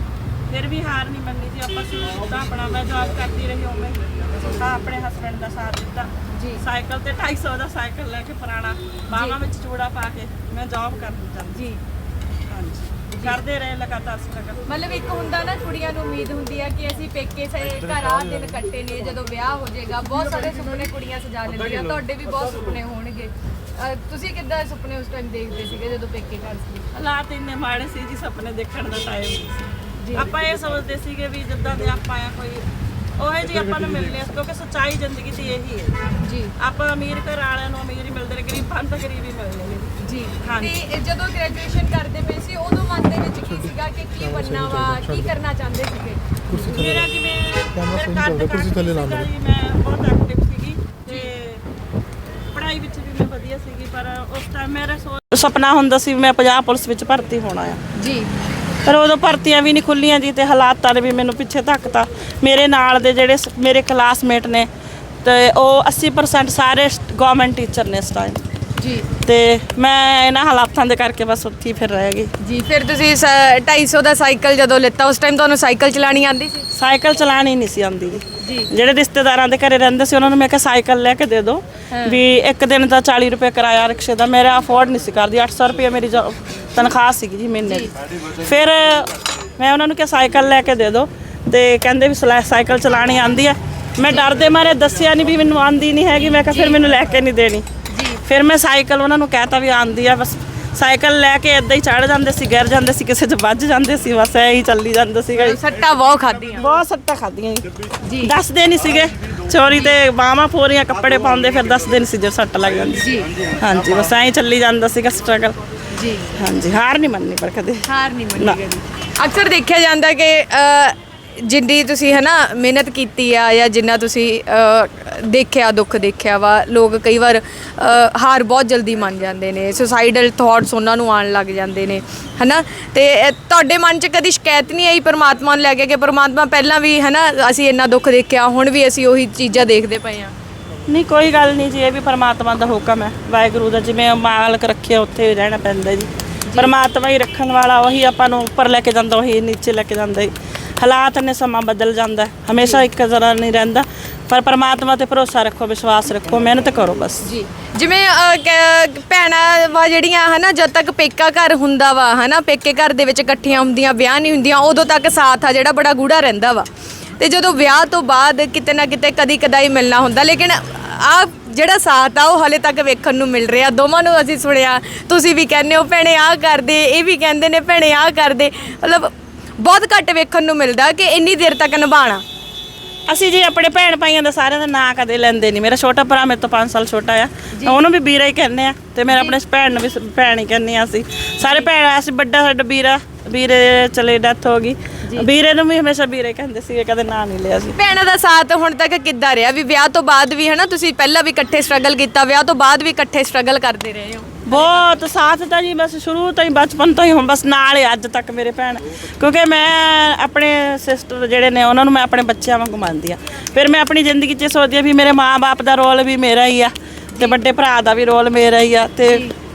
ਫਿਰ ਵੀ ਹਾਰ ਨਹੀਂ ਮੰਨੀ ਜੀ ਆਪਾਂ ਸ਼ੁਰੂ ਕੀਤਾ ਆਪਣਾ ਮੈਂ ਜੌਬ ਕਰਦੀ ਰਹੀ ਉਵੇਂ। ਤਾਂ ਆਪਣੇ ਹਸਬੰਡ ਦਾ ਸਾਥ ਦਿੱਤਾ। ਜੀ। ਸਾਈਕਲ ਤੇ 250 ਦਾ ਸਾਈਕਲ ਲੈ ਕੇ ਪੁਰਾਣਾ ਬਾਹਾਂ ਵਿੱਚ ਚੂੜਾ ਪਾ ਕੇ ਮੈਂ ਜੌਬ ਕਰਦੀ ਜਾਂਦੀ ਜੀ। ਹਾਂਜੀ। ਕਰਦੇ ਰਹੇ ਲਗਾਤਾਰ ਸਟਰਗਲ। ਮਤਲਬ ਇੱਕ ਹੁੰਦਾ ਨਾ ਕੁੜੀਆਂ ਨੂੰ ਉਮੀਦ ਹੁੰਦੀ ਆ ਕਿ ਅਸੀਂ ਪੇਕੇ ਸੇ ਘਰ ਆ ਦਿਨ ਕੱਟੇ ਨੇ ਜਦੋਂ ਵਿਆਹ ਹੋ ਜਾਏਗਾ ਬਹੁਤ ਸਾਰੇ ਸੁਪਨੇ ਕੁੜੀਆਂ ਸਜਾ ਲੈਂਦੀਆਂ ਤੁਹਾਡੇ ਵੀ ਬਹੁਤ ਸੁਪਨੇ ਹੋਣਗੇ। ਅਹ ਤੁਸੀਂ ਕਿੱਦਾਂ ਸੁਪਨੇ ਉਸ ਟਾਈਮ ਦੇਖਦੇ ਸੀਗੇ ਜਦੋਂ ਪੇਕੇ ਘਰ ਸੀ? ਹਾਲਾਤ ਇੰਨੇ ਮਾੜੇ ਸੀ ਜੀ ਸੁਪਨੇ ਦੇਖਣ ਦਾ ਟਾਈਮ ਨਹੀਂ। ਸੀ। ਆਪਾਂ ਇਹ ਸੋਚਦੇ ਸੀਗੇ ਵੀ ਜਿੱਦਾਂ ਦੇ ਆਪਾਂ ਆ ਕੋਈ ਉਹੇ ਜੀ ਆਪਾਂ ਨੂੰ ਮਿਲਨੇ ਕਿਉਂਕਿ ਸੱਚਾਈ ਜ਼ਿੰਦਗੀ ਦੀ ਇਹੀ ਹੈ। ਜੀ। ਆਪਾਂ ਅਮੀਰ ਘਰ ਵਾਲਿਆਂ ਨੂੰ ਅਮੀਰ ਹੀ ਮਿਲਦੇ ਨੇ ਗਰੀਬਾਂ ਨੂੰ ਤਾਂ ਗਰੀਬ ਹੀ ਮਿਲਦੇ ਨੇ। ਜੀ ਹਾਂਜੀ। ਤੇ ਜਦੋਂ ਗ੍ਰੈਜੂਏਸ਼ਨ ਕਰਦੇ ਪਏ ਸੀ ਉਦੋਂ ਮਨ ਦੇ ਵਿੱਚ ਕੀ ਸੀਗਾ ਕਿ ਕੀ ਬਣਨਾ ਵਾ ਕੀ ਕਰਨਾ ਚਾਹੁੰਦੇ ਸੀਗੇ? ਮੇਰਾ ਜਿਵੇਂ ਕੈਮਰਾ ਮੇਰੇ ਸਹੀ ਚੱਲਦਾ, ਕੁਰਸੀ ਥੱਲੇ ਲਾ। ਜੀ, ਮੈਂ ਬਹੁਤ ਐਕਟਿਵ ਸੀਗੀ ਤੇ ਪੜ੍ਹਾਈ ਵਿੱਚ ਵੀ ਮੈਂ ਵਧੀਆ ਸੀਗੀ ਪਰ ਉਸ ਟਾਈਮ ਮੇਰਾ ਸੋ- ਸੁਪਨਾ ਹੁੰਦਾ ਸੀ ਵੀ ਮੈਂ ਪੰਜਾਬ ਪੁਲਿਸ ਵਿੱਚ ਭਰਤੀ ਹੋਣਾ ਆ ਜੀ। ਪਰ ਉਦੋਂ ਭਰਤੀਆਂ ਵੀ ਨਹੀਂ ਖੁੱਲੀਆਂ ਜੀ ਤੇ ਹਾਲਾਤਾਂ ਨੇ ਵੀ ਮੈਨੂੰ ਪਿੱਛੇ ਧੱਕਤਾ। ਮੇਰੇ ਨਾਲ ਦੇ ਜਿਹੜੇ ਮੇਰੇ ਕਲਾਸਮੇਟ ਨੇ ਤੇ ਉਹ 80% ਸਾਰੇ ਗਵਰਨਮੈਂਟ ਟੀਚਰ ਨੇ ਇਸ ਟਾਈਮ ਜੀ। ਤੇ ਮੈਂ ਇਹਨਾਂ ਹਾਲਾਤਾਂ ਦੇ ਕਰਕੇ ਬਸ ਉੱਥੇ ਹੀ ਫਿਰ ਰਹਿ ਗਈ। ਜੀ ਫਿਰ ਤੁਸੀਂ ਸ- 250 ਦਾ ਸਾਈਕਲ ਜਦੋਂ ਲਿੱਤਾ ਉਸ ਟਾਈਮ ਤੁਹਾਨੂੰ ਸਾਈਕਲ ਚਲਾਣੀ ਆਂਦੀ ਸੀ? ਸਾਈਕਲ ਚਲਾਣੀ ਨਹੀਂ ਸੀ ਆਉਂਦੀ ਜੀ। ਜਿਹੜੇ ਰਿਸ਼ਤੇਦਾਰਾਂ ਦੇ ਘਰੇ ਰਹਿੰਦੇ ਸੀ ਉਹਨਾਂ ਨੂੰ ਮੈਂ ਕਿਹਾ ਸਾਈਕਲ ਲੈ ਕੇ ਦੇ ਦਿਓ ਵੀ ਇੱਕ ਦਿਨ ਦਾ 40 ਰੁਪਏ ਕਿਰਾਇਆ ਰਿਕਸ਼ੇ ਦਾ ਮੇਰਾ ਅਫੋਰਡ ਨਹੀਂ ਸੀ ਕਰਦੀ 800 ਰੁਪਏ ਮੇਰੀ ਜੋ ਤਨਖਾਹ ਸੀਗੀ ਜੀ ਮਹੀਨੇ ਦੀ। ਫਿਰ ਮੈਂ ਉਹਨਾਂ ਨੂੰ ਕਿਹਾ ਸਾਈਕਲ ਲੈ ਕੇ ਦੇ ਦਿਓ ਤੇ ਕਹਿੰਦੇ ਵੀ ਸਲਾ- ਸਾਈਕਲ ਚਲਾਣੀ ਆਂਦੀ ਹੈ। ਮੈਂ ਡਰਦੇ ਮਾਰੇ ਦੱਸਿਆ ਨਹੀਂ ਵੀ ਮੈਨੂੰ ਆਂਦੀ ਨਹੀਂ ਹੈਗੀ ਮੈਂ ਕਿਹਾ ਫਿਰ ਮੈਨੂੰ ਲੈ ਕੇ ਨਹੀਂ ਦੇਣੀ। ਫਿਰ ਮੈਂ ਸਾਈਕਲ ਉਹਨਾਂ ਨੂੰ ਕਹਿਤਾ ਵੀ ਆਂਦੀ ਆ ਬਸ ਸਾਈਕਲ ਲੈ ਕੇ ਇਦਾਂ ਹੀ ਚੜ ਜਾਂਦੇ ਸੀ ਗਿਰ ਜਾਂਦੇ ਸੀ ਕਿਸੇ 'ਚ ਵੱਜ ਜਾਂਦੇ ਸੀ ਬਸ ਐਂ ਹੀ ਚੱਲੀ ਜਾਂਦਾ ਸੀਗਾ। ਜੀ ਸੱਟਾ ਬਹੁਤ ਖਾਦੀਆਂ ਬਹੁਤ ਸੱਟਾਂ ਖਾਧੀਆਂ ਜੀ। ਦੱਸਦੇ ਨਹੀਂ ਸੀਗੇ ਚੋਰੀ ਤੇ ਬਾਹਾਂ ਫੋਰੀਆਂ ਕੱਪੜੇ ਪਾਉਂਦੇ ਫਿਰ ਦੱਸਦੇ ਨਹੀਂ ਸੀ ਜੇ ਸੱਟ ਲੱਗ ਜਾਂਦੀ ਜੀ। ਹਾਂਜੀ ਬਸ ਐਂ ਹੀ ਚੱਲੀ ਜਾਂਦਾ ਸੀਗਾ ਸਟਰਗਲ ਜੀ। ਹਾਂਜੀ ਹਾਰ ਨਹੀਂ ਮੰਨਣੀ ਪਰ ਕਦੇ। ਹਾਰ ਨਹੀਂ ਨਾ। ਮੰਨੀ ਕਦੀ। ਅਕਸਰ ਦੇਖਿਆ ਜਾਂਦਾ ਕਿ ਅ, ਜਿੰਨੀ ਤੁਸੀਂ ਹੈ ਨਾ ਮਿਹਨਤ ਕੀਤੀ ਆ ਜਾਂ ਜਿੰਨਾ ਤੁਸੀਂ ਅ, ਦੇਖਿਆ ਦੁੱਖ ਦੇਖਿਆ ਵਾ ਲੋਕ ਕਈ ਵਾਰ ਅ, ਹਾਰ ਬਹੁਤ ਜਲਦੀ ਮੰਨ ਜਾਂਦੇ ਨੇ ਸੁਸਾਈਡਲ ਥਾਟਸ ਉਹਨਾਂ ਨੂੰ ਆਉਣ ਲੱਗ ਜਾਂਦੇ ਨੇ ਹਨਾ? ਤੇ ਇਹ ਤੁਹਾਡੇ ਮਨ 'ਚ ਕਦੀ ਸ਼ਿਕਾਇਤ ਨਹੀਂ ਆਈ ਪਰਮਾਤਮਾ ਨੂੰ ਲੈ ਕੇ ਕਿ ਪਰਮਾਤਮਾ ਪਹਿਲਾਂ ਵੀ ਹੈ ਨਾ ਅਸੀਂ ਇੰਨਾ ਦੁੱਖ ਦੇਖਿਆ ਹੁਣ ਵੀ ਅਸੀਂ ਉਹੀ ਚੀਜ਼ਾਂ ਦੇਖਦੇ ਪਏ ਆ ਨਹੀਂ ਕੋਈ ਗੱਲ ਨਹੀਂ ਜੀ ਇਹ ਵੀ ਪਰਮਾਤਮਾ ਦਾ ਹੁਕਮ ਹੈ ਵਾਹਿਗੁਰੂ ਦਾ ਜਿਵੇਂ ਮਾਲਕ ਰੱਖਿਆ ਉੱਥੇ ਹੀ ਰਹਿਣਾ ਪੈਂਦਾ ਜੀ। ਪਰਮਾਤਮਾ ਹੀ ਰੱਖਣ ਵਾਲਾ ਉਹੀ ਆਪਾਂ ਨੂੰ ਉੱਪਰ ਲੈ ਕੇ ਜਾਂਦਾ ਉਹੀ ਨੀਚੇ ਲੈ ਕੇ ਜਾਂਦਾ ਜੀ। ਹਾਲਾਤ ਨੇ ਸਮਾਂ ਬਦਲ ਜਾਂਦਾ ਹੈ। ਹਮੇਸ਼ਾ ਇੱਕ ਤਰ੍ਹਾਂ ਨਹੀਂ ਰਹਿੰਦਾ। ਪਰ ਪਰਮਾਤਮਾ ਤੇ ਭਰੋਸਾ ਰੱਖੋ ਵਿਸ਼ਵਾਸ ਰੱਖੋ ਮਿਹਨਤ ਕਰੋ ਬਸ। ਜੀ। ਜਿਵੇਂ ਅਹ, ਕ- ਭੈਣਾਂ ਵਾ ਜਿਹੜੀਆਂ ਹਨਾ ਜਦ ਤੱਕ ਪੇਕਾ ਘਰ ਹੁੰਦਾ ਵਾ ਹਨਾ ਪੇਕੇ ਘਰ ਦੇ ਵਿੱਚ ਇਕੱਠੀਆਂ ਹੁੰਦੀਆਂ ਵਿਆਹ ਨਹੀਂ ਹੁੰਦੀਆਂ ਉਦੋਂ ਤੱਕ ਸਾਥ ਆ ਜਿਹੜਾ ਬੜਾ ਗੂੜਾ ਰਹਿੰਦਾ ਵਾ। ਤੇ ਜਦੋਂ ਵਿਆਹ ਤੋਂ ਬਾਅਦ ਕਿਤੇ ਨਾ ਕਿਤੇ ਕਦੀ ਕਦਾਈ ਮਿਲਣਾ ਹੁੰਦਾ ਲੇਕਿਨ ਆ ਜਿਹੜਾ ਸਾਥ ਆ ਉਹ ਹਲੇ ਤੱਕ ਵੇਖਣ ਨੂੰ ਮਿਲ ਰਿਹਾ। ਦੋਵਾਂ ਨੂੰ ਅਸੀਂ ਸੁਣਿਆ ਤੁਸੀਂ ਵੀ ਕਹਿੰਦੇ ਹੋ ਭੈਣੇ ਆਹ ਕਰਦੇ ਇਹ ਵੀ ਕਹਿੰਦੇ ਨੇ ਭੈਣੇ ਆਹ ਕਰਦੇ। ਮਤਲਬ ਬਹੁਤ ਘੱਟ ਵੇਖਣ ਨੂੰ ਮਿਲਦਾ ਕਿ ਇੰਨੀ ਦੇਰ ਤੱਕ ਨਿਭਾਣਾ। ਅਸੀਂ ਜੀ ਆਪਣੇ ਭੈਣ ਭਾਈਆਂ ਦਾ ਸਾਰਿਆਂ ਦਾ ਨਾਂ ਕਦੇ ਲੈਂਦੇ ਨਹੀਂ। ਮੇਰਾ ਛੋਟਾ ਭਰਾ ਮੇਰੇ ਤੋਂ 5 ਸਾਲ ਛੋਟਾ ਆ। ਉਹਨੂੰ ਵੀ ਵੀਰਾ ਹੀ ਕਹਿੰਦੇ ਆ ਤੇ ਮੇਰਾ ਆਪਣੇ ਭੈਣ ਨੂੰ ਵੀ ਭੈਣ ਹੀ ਕਹਿੰਦੇ ਆ ਅਸੀਂ। ਸਾਰੇ ਭੈਣ ਅਸੀਂ ਵੱਡਾ ਸਾਡਾ ਵੀਰਾ ਵੀਰੇ ਚਲੇ ਡੈਥ ਹੋ ਗਈ। ਵੀਰੇ ਨੂੰ ਵੀ ਹਮੇਸ਼ਾ ਵੀਰੇ ਕਹਿੰਦੇ ਸੀ ਕਦੇ ਨਾਂ ਨਹੀਂ ਲਿਆ ਸੀ। ਭੈਣਾਂ ਦਾ ਸਾਥ ਹੁਣ ਤੱਕ ਕਿੱਦਾਂ ਰਿਹਾ? ਵੀ ਵਿਆਹ ਤੋਂ ਬਾਅਦ ਵੀ ਹਨਾ ਤੁਸੀਂ ਪਹਿਲਾਂ ਵੀ ਇਕੱਠੇ ਸਟਰਗਲ ਕੀਤਾ ਵਿਆਹ ਤੋਂ ਬਾਅਦ ਵੀ ਇਕੱਠੇ ਸਟਰਗਲ ਕਰਦੇ ਰਹੇ ਹੋ। ਬਹੁਤ ਸਾਥ ਤਾਂ ਜੀ ਬਸ ਸ਼ੁਰੂ ਤੋਂ ਹੀ ਬਚਪਨ ਤੋਂ ਹੀ ਹੁਣ ਬਸ ਨਾਲ ਹੀ ਅੱਜ ਤੱਕ ਮੇਰੇ ਭੈਣ। ਕਿਉਂਕਿ ਮੈਂ ਆਪਣੇ ਸਿਸਟਰ ਜਿਹੜੇ ਨੇ ਉਹਨਾਂ ਨੂੰ ਮੈਂ ਆਪਣੇ ਬੱਚਿਆਂ ਵਾਂਗੂ ਮੰਨਦੀ ਆ ਫਿਰ ਮੈਂ ਆਪਣੀ ਜ਼ਿੰਦਗੀ 'ਚ ਸੋਚਦੀ ਆ ਵੀ ਮੇਰੇ ਮਾਪੇ ਦਾ ਰੋਲ ਵੀ ਮੇਰਾ ਹੀ ਆ ਤੇ ਵੱਡੇ ਭਰਾ ਦਾ ਵੀ ਰੋਲ ਮੇਰਾ ਹੀ ਆ ਤੇ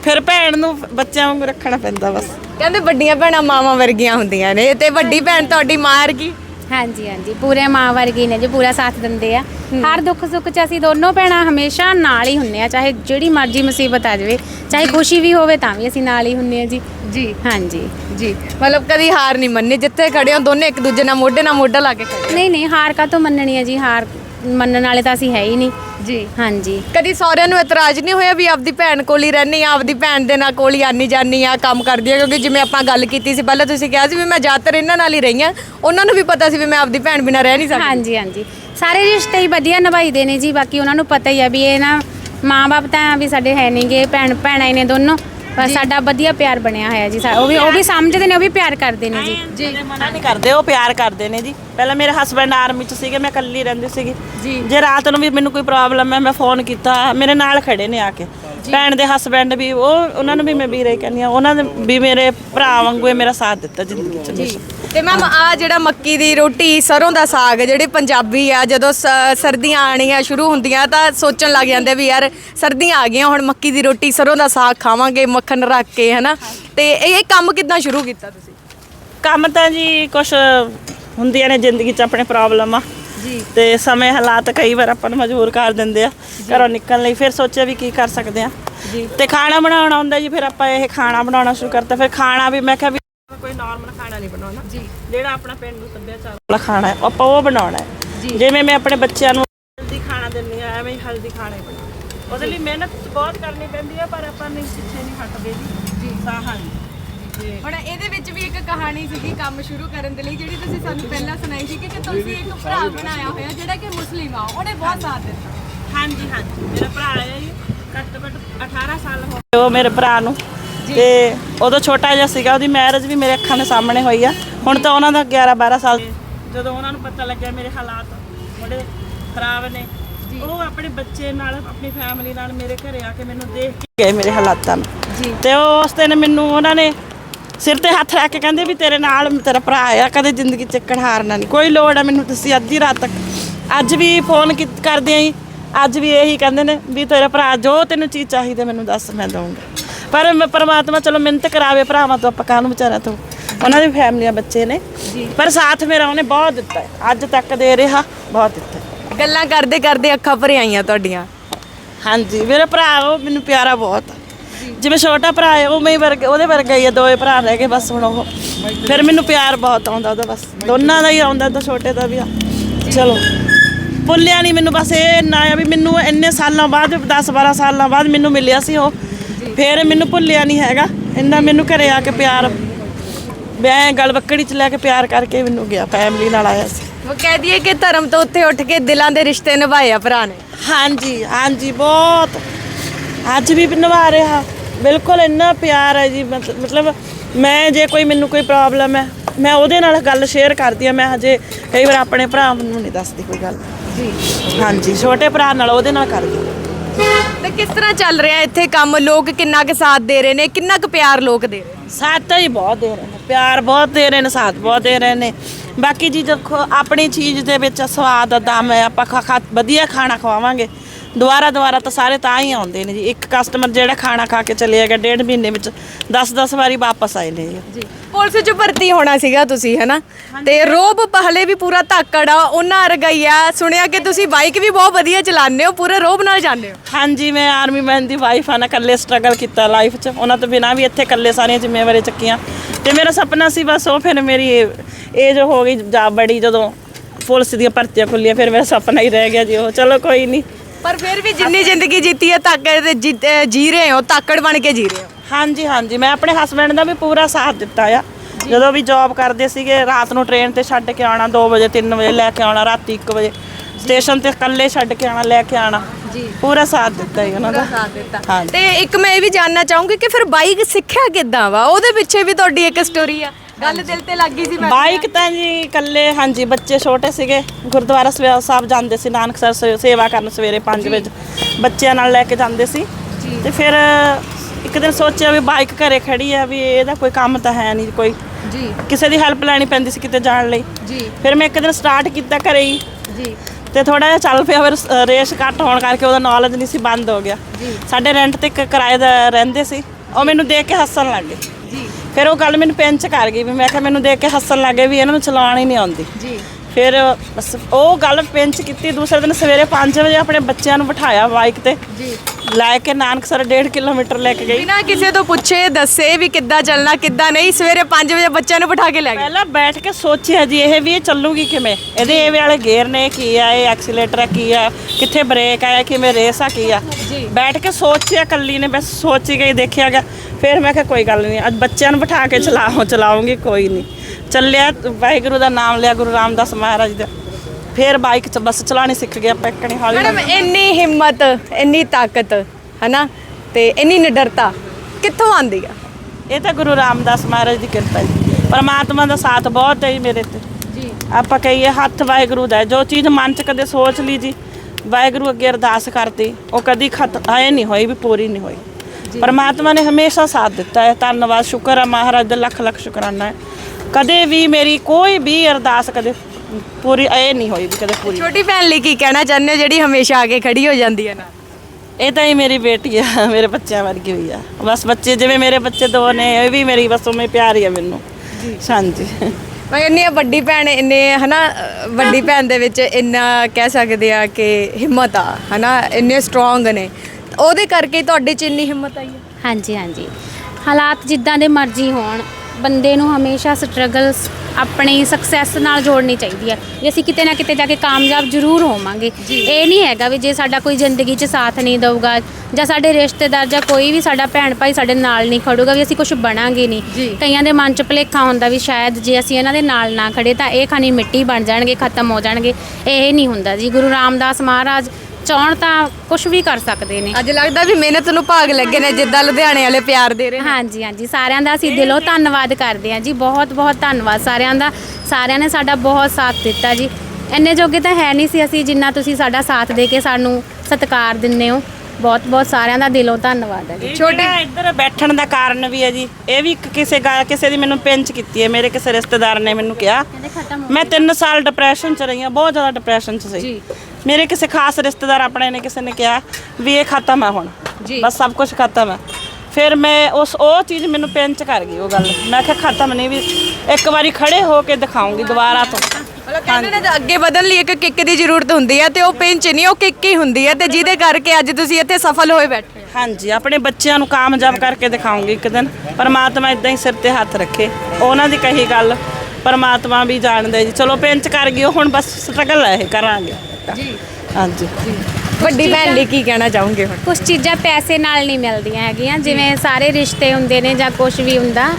ਫਿਰ ਭੈਣ ਨੂੰ ਬੱਚਿਆਂ ਵਾਂਗੂ ਰੱਖਣਾ ਪੈਂਦਾ ਬਸ। ਕਹਿੰਦੇ ਵੱਡੀਆਂ ਭੈਣਾਂ ਮਾਵਾਂ ਵਰਗੀਆਂ ਹੁੰਦੀਆਂ ਨੇ ਤੇ ਵੱਡੀ ਭੈਣ ਤੁਹਾਡੀ ਮਾਂ ਵਰਗੀ। ਹਾਂਜੀ ਹਾਂਜੀ। ਪੂਰੇ ਮਾਂ ਵਰਗੀ ਨੇ ਜੀ ਪੂਰਾ ਸਾਥ ਦਿੰਦੇ ਆ। ਹਰ ਦੁੱਖ ਸੁੱਖ 'ਚ ਅਸੀਂ ਦੋਨੋਂ ਭੈਣਾਂ ਹਮੇਸ਼ਾ ਨਾਲ ਹੀ ਹੁੰਨੇ ਆ ਚਾਹੇ ਜਿਹੜੀ ਮਰਜ਼ੀ ਮੁਸੀਬਤ ਆ ਜਾਵੇ ਚਾਹੇ ਖੁਸ਼ੀ ਵੀ ਹੋਵੇ ਤਾਂ ਵੀ ਅਸੀਂ ਨਾਲ ਹੀ ਹੁੰਨੇ ਆ ਜੀ। ਜੀ। ਹਾਂਜੀ। ਜੀ। ਮਤਲਬ ਕਦੀ ਹਾਰ ਨਹੀਂ ਮੰਨੀ ਜਿੱਥੇ ਖੜੇ ਹੋ ਦੋਨੇ ਇੱਕ ਦੂਜੇ ਨਾਲ ਮੋਢੇ ਨਾਲ ਮੋਢਾ ਲਾ ਕੇ ਖੜੇ ਨਹੀਂ ਨਹੀਂ ਹਾਰ ਕਾ ਤੋਂ ਮੰਨਣੀ ਹੈ ਜੀ? ਹਾਰ ਮੰਨਣ ਵਾਲੇ ਤਾਂ ਅਸੀਂ ਹੈ ਹੀ ਨਹੀਂ। ਜੀ। ਹਾਂਜੀ। ਕਦੀ ਸਹੁਰਿਆਂ ਨੂੰ ਇਤਰਾਜ਼ ਨਹੀਂ ਹੋਇਆ ਵੀ ਆਪਦੀ ਭੈਣ ਕੋਲ ਹੀ ਰਹਿੰਦੀ ਆ ਆਪਦੀ ਭੈਣ ਦੇ ਨਾਲ ਕੋਲ ਹੀ ਆਨੀ ਜਾਨੀ ਆ ਕੰਮ ਕਰਦੀ ਆ? ਕਿਉਂਕਿ ਜਿਵੇਂ ਆਪਾਂ ਗੱਲ ਕੀਤੀ ਸੀ ਪਹਿਲਾਂ ਤੁਸੀਂ ਕਿਹਾ ਸੀ ਵੀ ਮੈਂ ਜ਼ਿਆਦਾਤਰ ਇਹਨਾਂ ਨਾਲ ਹੀ ਰਹੀ ਆ। ਉਹਨਾਂ ਨੂੰ ਵੀ ਪਤਾ ਸੀ ਵੀ ਮੈਂ ਆਪਦੀ ਭੈਣ ਬਿਨਾਂ ਰਹਿ ਨਹੀਂ ਸਕਦੀ। ਹਾਂਜੀ ਹਾਂਜੀ। ਸਾਰੇ ਰਿਸ਼ਤੇ ਹੀ ਵਧੀਆ ਨਿਭਾਈਦੇ ਨੇ ਜੀ ਬਾਕੀ ਉਹਨਾਂ ਨੂੰ ਪਤਾ ਹੀ ਆ ਵੀ ਇਹ ਨਾ ਮਾਂ-ਬਾਪ ਤਾਂ ਵੀ ਸਾਡੇ ਹੈ ਨਹੀਂਗੇ ਭੈਣ ਭੈਣਾਂ ਹੀ ਨੇ ਦੋਨੋਂ। ਪਰ ਸਾਡਾ ਵਧੀਆ ਪਿਆਰ ਬਣਿਆ ਹੋਇਆ ਜੀ ਸਾ- ਉਹ ਵੀ ਉਹ ਵੀ ਸਮਝਦੇ ਨੇ ਉਹ ਵੀ ਪਿਆਰ ਕਰਦੇ ਨੇ ਜੀ। ਜੀ। ਮਨਾ ਨਹੀਂ ਕਰਦੇ ਉਹ ਪਿਆਰ ਕਰਦੇ ਨੇ ਜੀ। ਪਹਿਲਾਂ ਮੇਰੇ ਹਸਬੰਡ ਆਰਮੀ 'ਚ ਸੀਗੇ ਮੈਂ ਇਕੱਲੀ ਰਹਿੰਦੀ ਸੀਗੀ। ਜੀ। ਜੇ ਰਾਤ ਨੂੰ ਵੀ ਮੈਨੂੰ ਕੋਈ ਪ੍ਰੋਬਲਮ ਹੈ ਮੈਂ ਫੋਨ ਕੀਤਾ। ਮੇਰੇ ਨਾਲ ਖੜੇ ਨੇ ਆ ਕੇ। ਭੈਣ ਦੇ ਹਸਬੰਡ ਵੀ ਉਹ ਉਹਨਾਂ ਨੂੰ ਵੀ ਮੈਂ ਵੀਰੇ ਕਹਿੰਦੀ ਆ ਉਹਨਾਂ ਨੇ ਵੀ ਮੇਰੇ ਭਰਾ ਵਾਂਗੂ ਇਹ ਮੇਰਾ ਸਾਥ ਦਿੱਤਾ ਜ਼ਿੰਦਗੀ 'ਚ। ਹਮੇਸ਼ਾ ਤੇ ਮੈਮ ਆ ਜਿਹੜਾ ਮੱਕੀ ਦੀ ਰੋਟੀ ਸਰੋਂ ਦਾ ਸਾਗ ਜਿਹੜੇ ਪੰਜਾਬੀ ਆ ਜਦੋਂ ਸ- ਸਰਦੀਆਂ ਆਣੀਆਂ ਸ਼ੁਰੂ ਹੁੰਦੀਆਂ ਤਾਂ ਸੋਚਣ ਲੱਗ ਜਾਂਦੇ ਵੀ ਯਾਰ ਸਰਦੀਆਂ ਆ ਗਈਆਂ ਹੁਣ ਮੱਕੀ ਦੀ ਰੋਟੀ ਸਰੋਂ ਦਾ ਸਾਗ ਖਾਵਾਂਗੇ ਮੱਖਣ ਰੱਖ ਕੇ ਹਨਾ? ਤੇ ਇਹ ਇਹ ਕੰਮ ਕਿੱਦਾਂ ਸ਼ੁਰੂ ਕੀਤਾ ਤੁਸੀਂ? ਕੰਮ ਤਾਂ ਜੀ ਕੁਝ ਹੁੰਦੀਆਂ ਨੇ ਜ਼ਿੰਦਗੀ 'ਚ ਆਪਣੇ ਪ੍ਰੋਬਲਮ ਆ। ਜੀ। ਤੇ ਸਮੇਂ ਹਾਲਾਤ ਕਈ ਵਾਰ ਆਪਾਂ ਨੂੰ ਮਜਬੂਰ ਕਰ ਦਿੰਦੇ ਆ। ਘਰੋਂ ਨਿਕਲਣ ਲਈ ਫਿਰ ਸੋਚਿਆ ਵੀ ਕੀ ਕਰ ਸਕਦੇ ਆ। ਜੀ। ਤੇ ਖਾਣਾ ਬਣਾਉਣਾ ਹੁੰਦਾ ਜੀ ਫਿਰ ਆਪਾਂ ਇਹ ਖਾਣਾ ਬਣਾਉਣਾ ਸ਼ੁਰੂ ਕਰਤਾ। ਫਿਰ ਖਾਣਾ ਵੀ ਮੈਂ ਕਿਹਾ ਵੀ ਨਹੀਂ ਬਣਾਉਣਾ। ਜੀ। ਜਿਹੜਾ ਆਪਣਾ ਪਿੰਡੂ ਸੱਭਿਆਚਾਰ ਵਾਲਾ ਖਾਣਾ ਹੈ ਆਪਾਂ ਉਹ ਬਣਾਉਣਾ ਹੈ। ਜਿਵੇਂ ਮੈਂ ਆਪਣੇ ਬੱਚਿਆਂ ਨੂੰ ਹਲਦੀ ਖਾਣਾ ਦਿੰਦੀ ਆ ਐਵੇਂ ਹੀ ਹਲਦੀ ਖਾਣਾ ਹੀ ਬਣਾਉਣਾ ਉਹਦੇ ਲਈ ਮਿਹਨਤ ਬਹੁਤ ਕਰਨੀ ਪੈਂਦੀ ਹੈ ਪਰ ਆਪਾਂ ਨਹੀਂ ਪਿੱਛੇ ਨਹੀਂ ਹਟਦੇ ਜੀ। ਜੀ। ਸਾਹਾਂ ਜੀ। ਹੁਣ ਇਹਦੇ ਵਿੱਚ ਵੀ ਇੱਕ ਕਹਾਣੀ ਸੀਗੀ ਕੰਮ ਸ਼ੁਰੂ ਕਰਨ ਦੇ ਲਈ ਜਿਹੜੀ ਤੁਸੀਂ ਸਾਨੂੰ ਪਹਿਲਾਂ ਸੁਣਾਈ ਸੀ ਕਿ ਤੁਸੀਂ ਇੱਕ ਭਰਾ ਬਣਾਇਆ ਹੋਇਆ ਜਿਹੜਾ ਕਿ ਮੁਸਲਿਮ ਆ ਉਹਨੇ ਬਹੁਤ ਸਾਥ ਦਿੱਤਾ। ਹਾਂਜੀ ਹਾਂਜੀ। ਮੇਰਾ ਭਰਾ ਹੈ ਜੀ ਘੱਟ ਘੱਟ 18 ਸਾਲ ਹੋ ਗਏ ਉਦੋਂ ਮੇਰੇ ਭਰਾ ਨੂੰ ਤੇ ਉਦੋਂ ਛੋਟਾ ਜਿਹਾ ਸੀਗਾ ਉਹਦੀ ਮੈਰਿਜ ਵੀ ਮੇਰੇ ਅੱਖਾਂ ਦੇ ਸਾਹਮਣੇ ਹੋਈ ਆ। ਹੁਣ ਤਾਂ ਉਹਨਾਂ ਦਾ 11 12 ਸਾਲ ਜਦੋਂ ਉਹਨਾਂ ਨੂੰ ਪਤਾ ਲੱਗਿਆ ਮੇਰੇ ਹਾਲਾਤ ਬੜੇ ਖਰਾਬ ਨੇ ਉਹ ਆਪਣੇ ਬੱਚੇ ਨਾਲ ਆਪਣੀ ਫੈਮਿਲੀ ਨਾਲ ਮੇਰੇ ਘਰੇ ਆ ਕੇ ਮੈਨੂੰ ਦੇਖ ਕੇ ਗਏ ਮੇਰੇ ਹਾਲਾਤਾਂ ਨੂੰ। ਜੀ। ਤੇ ਉਹ ਉਸ ਦਿਨ ਮੈਨੂੰ ਉਹਨਾਂ ਨੇ ਸਿਰ ਤੇ ਹੱਥ ਰੱਖ ਕੇ ਕਹਿੰਦੇ ਵੀ ਤੇਰੇ ਨਾਲ ਤੇਰਾ ਭਰਾ ਆ ਕਦੇ ਜ਼ਿੰਦਗੀ ਚ ਹਾਰਨਾ ਨਹੀਂ। ਕੋਈ ਲੋੜ ਆ ਮੈਨੂੰ ਤੁਸੀਂ ਅੱਧੀ ਰਾਤ ਤੱਕ ਅੱਜ ਵੀ ਫੋਨ ਕਰਦੇ ਆਂ ਅੱਜ ਵੀ ਇਹੀ ਕਹਿੰਦੇ ਨੇ ਵੀ ਤੇਰਾ ਭਰਾ ਜੋ ਤੈਨੂੰ ਚੀਜ਼ ਚਾਹੀਦੀ ਮੈਨੂੰ ਦੱਸ ਮੈਂ ਦਊਂਗਾ। ਪਰ ਮੈਂ ਪਰਮਾਤਮਾ ਚਲੋ ਮਿਹਨਤ ਕਰਾਵੇ ਭਰਾਵਾਂ ਤੋਂ ਆਪਾਂ ਕਾਹਨੂੰ ਵਿਚਾਰਾ ਤੋਂ? ਉਹਨਾਂ ਦੀ ਫੈਮਲੀਆਂ ਬੱਚੇ ਨੇ। ਪਰ ਸਾਥ ਮੇਰਾ ਉਹਨੇ ਬਹੁਤ ਦਿੱਤਾ ਹੈ। ਅੱਜ ਤੱਕ ਦੇ ਰਿਹਾ ਬਹੁਤ ਦਿੱਤਾ ਹੈ। ਗੱਲਾਂ ਕਰਦੇ ਕਰਦੇ ਅੱਖਾਂ ਭਰ ਆਈਆਂ ਤੁਹਾਡੀਆਂ। ਹਾਂਜੀ ਮੇਰਾ ਭਰਾ ਉਹ ਮੈਨੂੰ ਪਿਆਰਾ ਬਹੁਤ ਆ ਜਿਵੇਂ ਛੋਟਾ ਭਰਾ ਹੈ ਉਹ ਮੈਂ ਵਰਗਾ ਉਹਦੇ ਵਰਗਾ ਹੀ ਆ ਦੋਏ ਭਰਾ ਰਹਿ ਗਏ ਬਸ ਹੁਣ ਉਹ। ਫਿਰ ਮੈਨੂੰ ਪਿਆਰ ਬਹੁਤ ਆਉਂਦਾ ਉਹਦਾ ਬਸ। ਦੋਨਾਂ ਦਾ ਹੀ ਆਉਂਦਾ ਤਾਂ ਛੋਟੇ ਦਾ ਵੀ ਆ। ਚਲੋ। ਭੁੱਲਿਆ ਨਹੀਂ ਮੈਨੂੰ ਬਸ ਇਹ ਇੰਨਾ ਆ ਵੀ ਮੈਨੂੰ ਇੰਨੇ ਸਾਲਾਂ ਬਾਅਦ 10 12 ਸਾਲਾਂ ਬਾਅਦ ਮੈਨੂੰ ਮਿਲਿਆ ਸੀ ਉਹ। ਫਿਰ ਮੈਨੂੰ ਭੁੱਲਿਆ ਨਹੀਂ ਹੈਗਾ। ਇੰਨਾ ਮੈਨੂੰ ਘਰੇ ਆ ਕੇ ਪਿਆਰ ਮੈਂ ਗਲ ਬੱਕੜੀ ਚ ਲੈ ਕੇ ਪਿਆਰ ਕਰਕੇ ਮੈਨੂੰ ਗਿਆ ਫੈਮਿਲੀ ਨਾਲ ਆਇਆ ਸੀ। ਉਹ ਕਹਿ ਦਈਏ ਕਿ ਧਰਮ ਤੋਂ ਉੱਥੇ ਉੱਠ ਕੇ ਦਿਲਾਂ ਦੇ ਰਿਸ਼ਤੇ ਨਿਭਾਏ ਆ ਭਰਾ ਨੇ। ਹਾਂਜੀ ਹਾਂਜੀ ਬਹੁਤ। ਅੱਜ ਵੀ ਨਿਭਾ ਰਿਹਾ। ਬਿਲਕੁਲ ਇੰਨਾ ਪਿਆਰ ਹੈ ਜੀ ਮਤ- ਮਤਲਬ ਮੈਂ ਜੇ ਕੋਈ ਮੈਨੂੰ ਕੋਈ ਪ੍ਰੋਬਲਮ ਹੈ ਮੈਂ ਉਹਦੇ ਨਾਲ ਗੱਲ ਸ਼ੇਅਰ ਕਰਦੀ ਆ ਮੈਂ ਹਜੇ ਕਈ ਵਾਰ ਆਪਣੇ ਭਰਾ ਨੂੰ ਨਹੀਂ ਦੱਸਦੀ ਕੋਈ ਗੱਲ। ਜੀ। ਹਾਂਜੀ ਛੋਟੇ ਭਰਾ ਨਾਲ ਉਹਦੇ ਨਾਲ ਕਰਦੀ ਹਾਂ। ਤੇ ਕਿਸ ਤਰ੍ਹਾਂ ਚੱਲ ਰਿਹਾ ਇੱਥੇ ਕੰਮ? ਲੋਕ ਕਿੰਨਾ ਕੁ ਸਾਥ ਦੇ ਰਹੇ ਨੇ? ਕਿੰਨਾ ਕੁ ਪਿਆਰ ਲੋਕ ਦੇ ਰਹੇ ਨੇ? ਸਾਥ ਤਾਂ ਹੀ ਬਹੁਤ ਦੇ ਰਹੇ ਨੇ। ਪਿਆਰ ਬਹੁਤ ਦੇ ਰਹੇ ਨੇ, ਸਾਥ ਬਹੁਤ ਦੇ ਰਹੇ ਨੇ। ਬਾਕੀ ਜੀ ਦੇਖੋ, ਆਪਣੀ ਚੀਜ਼ ਦੇ ਵਿੱਚ ਸਵਾਦ ਦਾ ਦਮ ਹੈ, ਆਪਾਂ ਖਾ ਖਾ ਵਧੀਆ ਖਾਣਾ ਖਵਾਵਾਂਗੇ। ਦੁਬਾਰਾ ਦੁਬਾਰਾ ਤਾਂ ਸਾਰੇ ਤਾਂ ਹੀ ਆਉਂਦੇ ਨੇ ਜੀ। ਇੱਕ ਕਸਟਮਰ ਜਿਹੜਾ ਖਾਣਾ ਖਾ ਕੇ ਚਲੇ ਗਿਆ ਡੇਢ ਮਹੀਨੇ ਵਿੱਚ 10-10 ਵਾਰੀ ਵਾਪਸ ਆਏ ਨੇ ਜੀ। ਜੀ। ਪੁਲਿਸ 'ਚ ਭਰਤੀ ਹੋਣਾ ਸੀਗਾ ਤੁਸੀਂ ਹੈਨਾ? ਤੇ ਰੋਬ ਪਹਲੇ ਵੀ ਪੂਰਾ ਧਾਕੜ ਆ ਉਹਨਾਂ ਵਰਗਾ ਹੀ ਆ। ਸੁਣਿਆ ਕਿ ਤੁਸੀਂ ਬਾਈਕ ਵੀ ਬਹੁਤ ਵਧੀਆ ਚਲਾਉਂਦੇ ਹੋ ਪੂਰੇ ਰੋਬ ਨਾਲ ਜਾਂਦੇ ਹੋ? ਹਾਂਜੀ ਮੈਂ ਆਰਮੀ ਮੈਨ ਦੀ ਵਾਈਫ ਆ ਨਾ ਇਕੱਲੇ ਸਟਰਗਲ ਕੀਤਾ ਲਾਈਫ 'ਚ। ਉਹਨਾਂ ਤੋਂ ਬਿਨਾਂ ਵੀ ਇੱਥੇ ਇਕੱਲੇ ਸਾਰੀਆਂ ਜ਼ਿੰਮੇਵਾਰੀਆਂ ਚੱਕੀਆਂ। ਤੇ ਮੇਰਾ ਸੁਪਨਾ ਸੀ ਬਸ ਉਹ ਫਿਰ ਮੇਰੀ ਏਜ ਹੋ ਗਈ ਜਾ ਬੜੀ ਜਦੋਂ ਪੁਲਿਸ ਦੀਆਂ ਭਰਤੀਆਂ ਖੁੱਲੀਆਂ ਫਿਰ ਮੇਰਾ ਸੁਪਨਾ ਹੀ ਰਹਿ ਗਿਆ ਜੀ ਉਹ। ਚਲੋ ਕੋਈ ਨਹੀਂ ਪਰ ਫਿਰ ਵੀ ਜਿੰਨੀ ਜ਼ਿੰਦਗੀ ਜੀਤੀ ਹੈ ਧਾਕੜ ਤੇ ਜੀ- ਅਹ ਜੀ ਰਹੇ ਹੋ ਧਾਕੜ ਬਣ ਕੇ ਜੀ ਰਹੇ ਹੋ। ਹਾਂਜੀ ਹਾਂਜੀ। ਮੈਂ ਆਪਣੇ ਹਸਬੰਡ ਦਾ ਵੀ ਪੂਰਾ ਸਾਥ ਦਿੱਤਾ ਆ। ਜਦੋਂ ਵੀ ਜੌਬ ਕਰਦੇ ਸੀਗੇ ਰਾਤ ਨੂੰ ਟ੍ਰੇਨ ਤੇ ਛੱਡ ਕੇ ਆਉਣਾ 2 ਵਜੇ 3 ਵਜੇ ਲੈ ਕੇ ਆਉਣਾ ਰਾਤੀ 1 ਵਜੇ। ਸਟੇਸ਼ਨ ਤੇ ਇਕੱਲੇ ਛੱਡ ਕੇ ਆਉਣਾ ਲੈ ਕੇ ਆਉਣਾ। ਜੀ। ਪੂਰਾ ਸਾਥ ਦਿੱਤਾ ਉਹਨਾਂ ਦਾ। ਸਾਥ ਦਿੱਤਾ। ਹਾਂਜੀ। ਤੇ ਇੱਕ ਮੈਂ ਇਹ ਵੀ ਜਾਨਣਾ ਚਾਹੂੰਗੀ ਕਿ ਫਿਰ ਬਾਈਕ ਸਿੱਖਿਆ ਕਿੱਦਾਂ ਵਾ? ਉਹਦੇ ਪਿੱਛੇ ਵੀ ਤੁਹਾਡੀ ਇੱਕ ਸਟੋਰੀ ਆ। ਗੱਲ ਦਿਲ ਤੇ ਲੱਗ ਗਈ ਸੀ ਮੈਂ ਬਾਈਕ ਤਾਂ ਜੀ ਇਕੱਲੇ ਹਾਂਜੀ ਬੱਚੇ ਛੋਟੇ ਸੀਗੇ। ਗੁਰਦੁਆਰਾ ਸਾਹਿਬ ਜਾਂਦੇ ਸੀ ਨਾਨਕਸਰ ਸੇ- ਸੇਵਾ ਕਰਨ ਸਵੇਰੇ 5 ਵਜੇ। ਬੱਚਿਆਂ ਨਾਲ ਲੈ ਕੇ ਜਾਂਦੇ ਸੀ। ਤੇ ਫਿਰ ਇੱਕ ਦਿਨ ਸੋਚਿਆ ਵੀ ਬਾਈਕ ਘਰੇ ਖੜੀ ਆ ਵੀ ਇਹਦਾ ਕੋਈ ਕੰਮ ਤਾਂ ਹੈ ਨਹੀਂ ਕੋਈ ਜੀ। ਕਿਸੇ ਦੀ ਹੈਲਪ ਲੈਣੀ ਪੈਂਦੀ ਸੀ ਕਿਤੇ ਜਾਣ ਲਈ। ਜੀ। ਫਿਰ ਮੈਂ ਇੱਕ ਦਿਨ ਸਟਾਰਟ ਕੀਤਾ ਘਰੇ ਹੀ। ਜੀ। ਤੇ ਥੋੜਾ ਜਿਹਾ ਚੱਲ ਪਿਆ ਫਿਰ ਸ- ਰੇਸ ਘੱਟ ਹੋਣ ਕਰਕੇ ਉਹਦਾ ਨੌਲੇਜ ਨਹੀਂ ਸੀ ਬੰਦ ਹੋ ਗਿਆ। ਸਾਡੇ ਰੈਂਟ ਤੇ ਇੱਕ ਕਿਰਾਏ ਦਾ ਰਹਿੰਦੇ ਸੀ। ਉਹ ਮੈਨੂੰ ਦੇਖ ਕੇ ਹੱਸਣ ਲੱਗ ਗਏ। ਜੀ। ਫਿਰ ਉਹ ਗੱਲ ਮੈਨੂੰ ਪਿੰਚ ਕਰ ਗਈ ਵੀ ਮੈਂ ਕਿਹਾ ਮੈਨੂੰ ਦੇਖ ਕੇ ਹੱਸਣ ਲੱਗੇ ਵੀ ਇਹਨਾਂ ਨੂੰ ਚਲਾਉਣੀ ਨਹੀਂ ਆਉਂਦੀ। ਜੀ। ਫਿਰ ਬਸ ਉਹ ਗੱਲ ਪਿੰਚ ਕੀਤੀ ਦੂਸਰੇ ਦਿਨ ਸਵੇਰੇ 5 ਵਜੇ ਆਪਣੇ ਬੱਚਿਆਂ ਨੂੰ ਬਿਠਾਇਆ ਬਾਈਕ ਤੇ। ਜੀ। ਲੈ ਕੇ ਨਾਨਕਸਰ 1.5 ਕਿਲੋਮੀਟਰ ਲੈ ਕੇ ਗਈ। ਬਿਨਾਂ ਕਿਸੇ ਤੋਂ ਪੁੱਛੇ ਦੱਸੇ ਵੀ ਕਿੱਦਾਂ ਚੱਲਣਾ ਕਿੱਦਾਂ ਨਹੀਂ ਸਵੇਰੇ 5 ਵਜੇ ਬੱਚਿਆਂ ਨੂੰ ਬਿਠਾ ਕੇ ਲੈ ਗਏ। ਪਹਿਲਾਂ ਬੈਠ ਕੇ ਸੋਚਿਆ ਜੀ ਇਹ ਵੀ ਇਹ ਚੱਲੂਗੀ ਕਿਵੇਂ? ਇਹਦੇ ਇਹ ਵਾਲੇ ਗੇਅਰ ਨੇ ਕੀ ਆ ਇਹ ਐਕਸੀਲੇਟਰ ਆ ਕੀ ਆ ਕਿੱਥੇ ਬ੍ਰੇਕ ਆ ਕਿਵੇਂ ਰੇਸ ਆ ਕੀ ਆ? ਜੀ। ਬੈਠ ਕੇ ਸੋਚਿਆ ਕੱਲੀ ਨੇ ਬਸ ਸੋਚੀ ਗਈ ਦੇਖਿਆ ਗਿਆ। ਫਿਰ ਮੈਂ ਕਿਹਾ ਕੋਈ ਗੱਲ ਨਹੀਂ ਅੱਜ ਬੱਚਿਆਂ ਨੂੰ ਬਿਠਾ ਕੇ ਚਲਾਓ ਚਲਾਉਂਗੀ ਕੋਈ ਨਹੀਂ ਚੱਲਿਆ ਵਾਹਿਗੁਰੂ ਦਾ ਨਾਮ ਲਿਆ ਗੁਰੂ ਰਾਮਦਾਸ ਮਹਾਰਾਜ ਦਾ। ਫਿਰ ਬਾਈਕ ਚ ਬਸ ਚਲਾਣੀ ਸਿੱਖ ਗਿਆ ਪੈਕਣੀ ਹੌਲੀ ਮੈਡਮ ਇੰਨੀ ਹਿੰਮਤ ਇੰਨੀ ਤਾਕਤ ਹਨਾ? ਤੇ ਇੰਨੀ ਨਿਡਰਤਾ ਕਿੱਥੋਂ ਆਂਦੀ ਆ? ਇਹ ਤਾਂ ਗੁਰੂ ਰਾਮਦਾਸ ਮਹਾਰਾਜ ਦੀ ਕਿਰਪਾ ਜੀ। ਪਰਮਾਤਮਾ ਦਾ ਸਾਥ ਬਹੁਤ ਹੈ ਜੀ ਮੇਰੇ ਤੇ। ਜੀ। ਆਪਾਂ ਕਹੀਏ ਹੱਥ ਵਾਹਿਗੁਰੂ ਦਾ ਹੈ। ਜੋ ਚੀਜ਼ ਮਨ ਚ ਕਦੇ ਸੋਚ ਲਈ ਜੀ ਵਾਹਿਗੁਰੂ ਅੱਗੇ ਅਰਦਾਸ ਕਰਤੀ ਉਹ ਕਦੀ ਖਤ ਆਏ ਨਹੀਂ ਹੋਈ ਵੀ ਪੂਰੀ ਨਹੀਂ ਹੋਈ। ਪਰਮਾਤਮਾ ਨੇ ਹਮੇਸ਼ਾ ਸਾਥ ਦਿੱਤਾ ਹੈ। ਧੰਨਵਾਦ ਸ਼ੁਕਰ ਹੈ ਮਹਾਰਾਜ ਦਾ ਲੱਖ ਲੱਖ ਸ਼ੁਕਰਾਨਾ ਹੈ। ਕਦੇ ਵੀ ਮੇਰੀ ਕੋਈ ਵੀ ਅਰਦਾਸ ਕਦੇ ਪੂਰੀ ਇਹ ਨਹੀਂ ਹੋਈ ਵੀ ਕਦੇ ਪੂਰੀ। ਛੋਟੀ ਭੈਣ ਲਈ ਕੀ ਕਹਿਣਾ ਚਾਹੁੰਦੇ ਹੋ ਜਿਹੜੀ ਹਮੇਸ਼ਾ ਆ ਕੇ ਖੜੀ ਹੋ ਜਾਂਦੀ ਹੈ ਨਾ ਇਹ ਤਾਂ ਹੀ ਮੇਰੀ ਬੇਟੀ ਆ ਮੇਰੇ ਬੱਚਿਆਂ ਵਰਗੀ ਹੋਈ ਆ। ਬਸ ਬੱਚੇ ਜਿਵੇਂ ਮੇਰੇ ਬੱਚੇ ਦੋ ਨੇ ਇਹ ਵੀ ਮੇਰੀ ਬਸ ਉਵੇਂ ਪਿਆਰੀ ਆ ਮੈਨੂੰ। ਹਾਂਜੀ। ਮੈਂ ਆ ਵੱਡੀ ਭੈਣ ਇੰਨੇ ਹਨਾ ਵੱਡੀ ਭੈਣ ਦੇ ਵਿੱਚ ਇੰਨਾ ਕਹਿ ਸਕਦੇ ਆ ਕਿ ਹਿੰਮਤ ਆ ਹਨਾ ਇੰਨੇ ਸਟਰੋਂਗ ਨੇ। ਉਹਦੇ ਕਰਕੇ ਹੀ ਤੁਹਾਡੇ ਚ ਇੰਨੀ ਹਿੰਮਤ ਆਈ ਹੈ? ਹਾਂਜੀ ਹਾਂਜੀ। ਹਾਲਾਤ ਜਿੱਦਾਂ ਦੇ ਮਰਜ਼ੀ ਹੋਣ। ਬੰਦੇ ਨੂੰ ਹਮੇਸ਼ਾ ਸਟਰਗਲਸ ਆਪਣੀ ਸਕਸੈਸ ਨਾਲ ਜੋੜਨੀ ਚਾਹੀਦੀ ਹੈ ਵੀ ਅਸੀਂ ਕਿਤੇ ਨਾ ਕਿਤੇ ਜਾ ਕੇ ਕਾਮਯਾਬ ਜ਼ਰੂਰ ਹੋਵਾਂਗੇ। ਇਹ ਨਹੀਂ ਹੈਗਾ ਵੀ ਜੇ ਸਾਡਾ ਕੋਈ ਜ਼ਿੰਦਗੀ 'ਚ ਸਾਥ ਨਹੀਂ ਦਊਗਾ ਜਾਂ ਸਾਡੇ ਰਿਸ਼ਤੇਦਾਰ ਜਾਂ ਕੋਈ ਵੀ ਸਾਡਾ ਭੈਣ ਭਾਈ ਸਾਡੇ ਨਾਲ ਨਹੀਂ ਖੜੂਗਾ ਵੀ ਅਸੀਂ ਕੁਝ ਬਣਾਂਗੇ ਨਹੀਂ। ਕਈਆਂ ਦੇ ਮਨ 'ਚ ਭੁਲੇਖਾ ਹੁੰਦਾ ਵੀ ਸ਼ਾਇਦ ਜੇ ਅਸੀਂ ਇਹਨਾਂ ਦੇ ਨਾਲ ਨਾ ਖੜੇ ਤਾਂ ਇਹ ਖਾਨੀ ਮਿੱਟੀ ਬਣ ਜਾਣਗੇ ਖਤਮ ਹੋ ਜਾਣਗੇ। ਇਹ ਨਹੀਂ ਹੁੰਦਾ ਜੀ। ਗੁਰੂ ਰਾਮਦਾਸ ਮਹਾਰਾਜ ਚਾਹਣ ਤਾਂ ਕੁਝ ਵੀ ਕਰ ਸਕਦੇ ਨੇ। ਅੱਜ ਲੱਗਦਾ ਵੀ ਮਿਹਨਤ ਨੂੰ ਭਾਗ ਲੱਗੇ ਨੇ ਜਿੱਦਾਂ ਲੁਧਿਆਣੇ ਵਾਲੇ ਪਿਆਰ ਦੇ ਰਹੇ ਨੇ। ਹਾਂਜੀ ਹਾਂਜੀ। ਸਾਰਿਆਂ ਦਾ ਅਸੀਂ ਦਿਲੋਂ ਧੰਨਵਾਦ ਕਰਦੇ ਹਾਂ ਜੀ। ਬਹੁਤ ਬਹੁਤ ਧੰਨਵਾਦ ਸਾਰਿਆਂ ਦਾ। ਸਾਰਿਆਂ ਨੇ ਸਾਡਾ ਬਹੁਤ ਸਾਥ ਦਿੱਤਾ ਜੀ। ਇੰਨੇ ਜੋਗੇ ਤਾਂ ਹੈ ਨਹੀਂ ਸੀ ਅਸੀਂ ਜਿੰਨਾ ਤੁਸੀਂ ਸਾਡਾ ਸਾਥ ਦੇ ਕੇ ਸਾਨੂੰ ਸਤਿਕਾਰ ਦਿੰਦੇ ਹੋ। ਬਹੁਤ ਬਹੁਤ ਸਾਰਿਆਂ ਦਾ ਦਿਲੋਂ ਧੰਨਵਾਦ ਹੈ ਜੀ। ਛੋਟੇ ਇੱਧਰ ਬੈਠਣ ਦਾ ਕਾਰਨ ਵੀ ਹੈ ਜੀ ਇਹ ਵੀ ਇੱਕ ਕਿਸੇ ਗਾ ਕਿਸੇ ਦੀ ਮੈਨੂੰ ਪਿੰਚ ਕੀਤੀ ਹੈ। ਮੇਰੇ ਕਿਸੇ ਰਿਸ਼ਤੇਦਾਰ ਨੇ ਮੈਨੂੰ ਕਿਹਾ। ਮੈਂ 3 ਸਾਲ ਡਿਪਰੈਸ਼ਨ ਚ ਰਹੀ ਹਾਂ ਬਹੁਤ ਜ਼ਿਆਦਾ ਡਿਪਰੈਸ਼ਨ ਚ ਸੀ। ਜੀ। ਮੇਰੇ ਕਿਸੇ ਖਾਸ ਰਿਸ਼ਤੇਦਾਰ ਆਪਣੇ ਨੇ ਕਿਸੇ ਨੇ ਕਿਹਾ ਵੀ ਇਹ ਖਤਮ ਹੈ ਹੁਣ ਜੀ। ਬਸ ਸਭ ਕੁਝ ਖਤਮ ਹੈ ਫਿਰ ਮੈਂ ਉਸ ਉਹ ਚੀਜ਼ ਮੈਨੂੰ ਪਿੰਚ ਕਰ ਗਈ ਉਹ ਗੱਲ। ਮੈਂ ਕਿਹਾ ਖਤਮ ਨਹੀਂ ਵੀ ਇੱਕ ਵਾਰੀ ਖੜੇ ਹੋ ਕੇ ਦਿਖਾਉਂਗੀ ਦੁਬਾਰਾ ਤੋਂ। ਮਤਲਬ ਕਹਿੰਦੇ ਨੇ ਤਾਂ ਅੱਗੇ ਵਧਣ ਲਈ ਇੱਕ ਕਿੱਕ ਦੀ ਜ਼ਰੂਰਤ ਹੁੰਦੀ ਹੈ ਤੇ ਉਹ ਪਿੰਚ ਨਹੀਂ ਉਹ ਕਿੱਕ ਹੀ ਹੁੰਦੀ ਹੈ ਤੇ ਜਿਹਦੇ ਕਰਕੇ ਅੱਜ ਤੁਸੀਂ ਇੱਥੇ ਸਫਲ ਹੋਏ ਬੈਠੇ ਹੋ। ਹਾਂਜੀ ਆਪਣੇ ਬੱਚਿਆਂ ਨੂੰ ਕਾਮਯਾਬ ਕਰਕੇ ਦਿਖਾਉਂਗੀ ਇੱਕ ਦਿਨ। ਪਰਮਾਤਮਾ ਇਦਾਂ ਹੀ ਸਿਰ ਤੇ ਹੱਥ ਰੱਖੇ। ਉਹਨਾਂ ਦੀ ਕਹੀ ਗੱਲ ਪਰਮਾਤਮਾ ਵੀ ਜਾਣਦੇ ਜੀ। ਚਲੋ ਪਿੰਚ ਕਰ ਗਿਓ ਹੁਣ ਬਸ ਸਟਰਗਲ ਹੈ ਇਹ ਕਰਾਂਗੇ। ਜੀ। ਹਾਂਜੀ। ਵੱਡੀ ਭੈਣ ਲਈ ਕੀ ਕਹਿਣਾ ਚਾਹੋਗੇ ਹੁਣ? ਕੁਝ ਚੀਜ਼ਾਂ ਪੈਸੇ ਨਾਲ ਨਹੀਂ ਮਿਲਦੀਆਂ ਹੈਗੀਆਂ। ਜਿਵੇਂ ਸਾਰੇ ਰਿਸ਼ਤੇ ਹੁੰਦੇ ਨੇ ਜਾਂ ਕੁਝ ਵੀ ਹੁੰਦਾ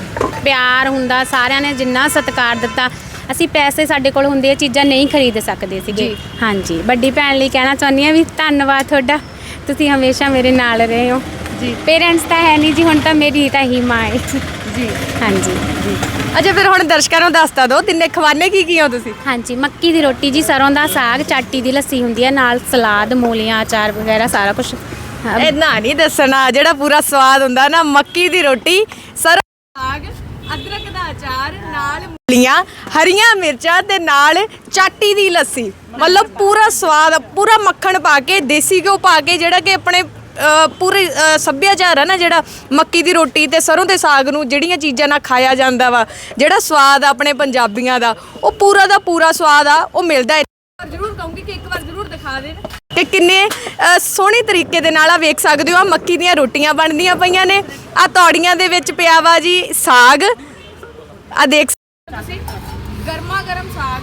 ਪਿਆਰ ਹੁੰਦਾ ਸਾਰਿਆਂ ਨੇ ਜਿੰਨਾ ਸਤਿਕਾਰ ਦਿੱਤਾ ਅਸੀਂ ਪੈਸੇ ਸਾਡੇ ਕੋਲ ਹੁੰਦੇ ਇਹ ਚੀਜ਼ਾਂ ਨਹੀਂ ਖਰੀਦ ਸਕਦੇ ਸੀਗੇ। ਹਾਂਜੀ। ਵੱਡੀ ਭੈਣ ਲਈ ਕਹਿਣਾ ਚਾਹੁੰਦੀ ਹਾਂ ਵੀ ਧੰਨਵਾਦ ਤੁਹਾਡਾ। ਤੁਸੀਂ ਹਮੇਸ਼ਾ ਮੇਰੇ ਨਾਲ ਰਹੇ ਹੋ। ਜੀ। ਪੇਰੈਂਟਸ ਤਾਂ ਹੈ ਨਹੀਂ ਜੀ ਹੁਣ ਤਾਂ ਮੇਰੀ ਤਾਂ ਹੀ ਮਾਂ ਹੈ। ਜੀ। ਹਾਂਜੀ। ਅੱਛਾ ਫਿਰ ਹੁਣ ਦਰਸ਼ਕਾਂ ਨੂੰ ਦੱਸਤਾ ਦਿਓ ਤਿੰਨੇ ਖਵਾਨੇ ਕੀ ਕੀ ਹੋ ਤੁਸੀਂ? ਹਾਂਜੀ ਮੱਕੀ ਦੀ ਰੋਟੀ ਜੀ ਸਰੋਂ ਦਾ ਸਾਗ ਚਾਟੀ ਦੀ ਲੱਸੀ ਹੁੰਦੀ ਹੈ ਨਾਲ ਸਲਾਦ ਮੂਲੀਆਂ ਅਚਾਰ ਵਗੈਰਾ ਸਾਰਾ ਕੁਝ ਇੰਨਾ ਨਹੀਂ ਦੱਸਣਾ ਜਿਹੜਾ ਪੂਰਾ ਸਵਾਦ ਹੁੰਦਾ ਨਾ ਮੱਕੀ ਦੀ ਰੋਟੀ ਸਰੋਂ ਦਾ ਸਾਗ ਅਦਰਕ ਦਾ ਅਚਾਰ ਨਾਲ ਮੂਲੀਆਂ ਹਰੀਆਂ ਮਿਰਚਾਂ ਤੇ ਨਾਲ ਚਾਟੀ ਦੀ ਲੱਸੀ। ਮਤਲਬ ਪੂਰਾ ਸਵਾਦ ਪੂਰਾ ਮੱਖਣ ਪਾ ਕੇ ਦੇਸੀ ਘਿਓ ਪਾ ਕੇ ਜਿਹੜਾ ਕਿ ਆਪਣੇ ਅ, ਪੂਰੇ ਅ, ਸੱਭਿਆਚਾਰ ਹੈ ਨਾ ਜਿਹੜਾ ਮੱਕੀ ਦੀ ਰੋਟੀ ਤੇ ਸਰੋਂ ਦੇ ਸਾਗ ਨੂੰ ਜਿਹੜੀਆਂ ਚੀਜ਼ਾਂ ਨਾਲ ਖਾਇਆ ਜਾਂਦਾ ਵਾ ਜਿਹੜਾ ਸਵਾਦ ਆ ਆਪਣੇ ਪੰਜਾਬੀਆਂ ਦਾ ਉਹ ਪੂਰਾ ਦਾ ਪੂਰਾ ਸਵਾਦ ਆ ਉਹ ਮਿਲਦਾ ਹੈ ਜ਼ਰੂਰ ਕਹੂੰਗੀ ਕਿ ਇੱਕ ਵਾਰ ਜ਼ਰੂਰ ਦਿਖਾ ਦੇਣ ਕਿ ਕਿੰਨੇ ਅ, ਸੋਹਣੇ ਤਰੀਕੇ ਦੇ ਨਾਲ ਆ ਵੇਖ ਸਕਦੇ ਹੋ ਆ ਮੱਕੀ ਦੀਆਂ ਰੋਟੀਆਂ ਬਣਦੀਆਂ ਪਈਆਂ ਨੇ ਆ ਤੌੜੀਆਂ ਦੇ ਵਿੱਚ ਪਿਆ ਵਾ ਜੀ ਸਾਗ ਆ ਦੇਖ ਸਕਦੇ ਹੋ ਤੁਸੀਂ ਗਰਮਾ ਗਰਮ ਸਾਗ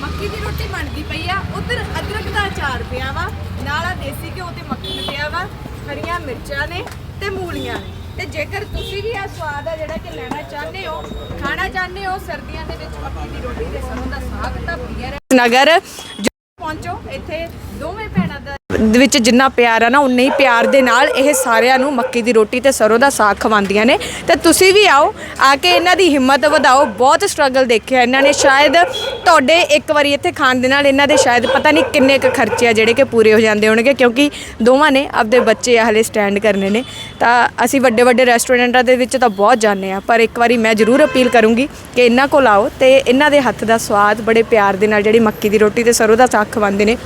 ਮੱਕੀ ਦੀ ਰੋਟੀ ਬਣਦੀ ਪਈ ਆ ਉਧਰ ਅਦਰਕ ਦਾ ਅਚਾਰ ਪਿਆ ਵਾ ਨਾਲ ਆ ਦੇਸੀ ਘਿਓ ਤੇ ਮੱਖਣ ਪਿਆ ਵਾ ਹਰੀਆਂ ਮਿਰਚਾਂ ਨੇ ਤੇ ਮੂਲੀਆਂ ਨੇ। ਤੇ ਜੇਕਰ ਤੁਸੀਂ ਵੀ ਆ ਸਵਾਦ ਆ ਜਿਹੜਾ ਕਿ ਲੈਣਾ ਚਾਹੁੰਦੇ ਹੋ ਖਾਣਾ ਚਾਹੁੰਦੇ ਹੋ ਸਰਦੀਆਂ ਦੇ ਵਿੱਚ ਮੱਕੀ ਦੀ ਰੋਟੀ ਤੇ ਸਰੋਂ ਦਾ ਸਾਗ ਤਾਂ ਪੀਆ ਨਗਰ ਪਹੁੰਚੋ ਇੱਥੇ ਦੋਵੇਂ ਭੈਣਾਂ ਦਾ ਦੇ ਵਿੱਚ ਜਿੰਨਾ ਪਿਆਰ ਆ ਨਾ, ਉਨੇ ਹੀ ਪਿਆਰ ਦੇ ਨਾਲ ਇਹ ਸਾਰਿਆਂ ਨੂੰ ਮੱਕੀ ਦੀ ਰੋਟੀ ਤੇ ਸਰੋਂ ਦਾ ਸਾਗ ਖਵਾਉਂਦੀਆਂ ਨੇ। ਤੇ ਤੁਸੀਂ ਵੀ ਆਓ, ਆ ਕੇ ਇਹਨਾਂ ਦੀ ਹਿੰਮਤ ਵਧਾਓ। ਬਹੁਤ ਸਟਰਗਲ ਦੇਖਿਆ ਇਹਨਾਂ ਨੇ। ਸ਼ਾਇਦ ਤੁਹਾਡੇ ਇੱਕ ਵਾਰੀ ਇੱਥੇ ਖਾਣ ਦੇ ਨਾਲ ਇਹਨਾਂ ਦੇ ਸ਼ਾਇਦ ਪਤਾ ਨਹੀਂ ਕਿੰਨੇ ਕੁ ਖਰਚੇ ਆ ਜਿਹੜੇ ਕਿ ਪੂਰੇ ਹੋ ਜਾਂਦੇ ਹੋਣਗੇ, ਕਿਉਂਕਿ ਦੋਵਾਂ ਨੇ ਆਪਦੇ ਬੱਚੇ ਹਲੇ ਸਟੈਂਡ ਕਰਨੇ ਨੇ। ਤਾਂ ਅਸੀਂ ਵੱਡੇ ਵੱਡੇ ਰੈਸਟੋਰੈਂਟਾਂ ਦੇ ਵਿੱਚ ਤਾਂ ਬਹੁਤ ਜਾਂਦੇ ਆ ਪਰ ਇੱਕ ਵਾਰੀ ਮੈਂ ਜ਼ਰੂਰ ਅਪੀਲ ਕਰੂੰਗੀ ਕਿ ਇਹਨਾਂ ਕੋਲ ਆਓ ਤੇ ਇਹਨਾਂ ਦੇ ਹੱਥ ਦਾ ਸਵਾਦ, ਬੜੇ ਪਿਆਰ ਦੇ ਨਾਲ ਜਿਹੜੀ ਮੱਕੀ ਦੀ ਰੋਟੀ ਤੇ ਸਰੋਂ ਦਾ ਸਾਗ ਖਵਾਉਂਦੇ ਨੇ,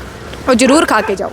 ਉਹ ਜ਼ਰੂਰ ਖਾ ਕੇ ਜਾਓ।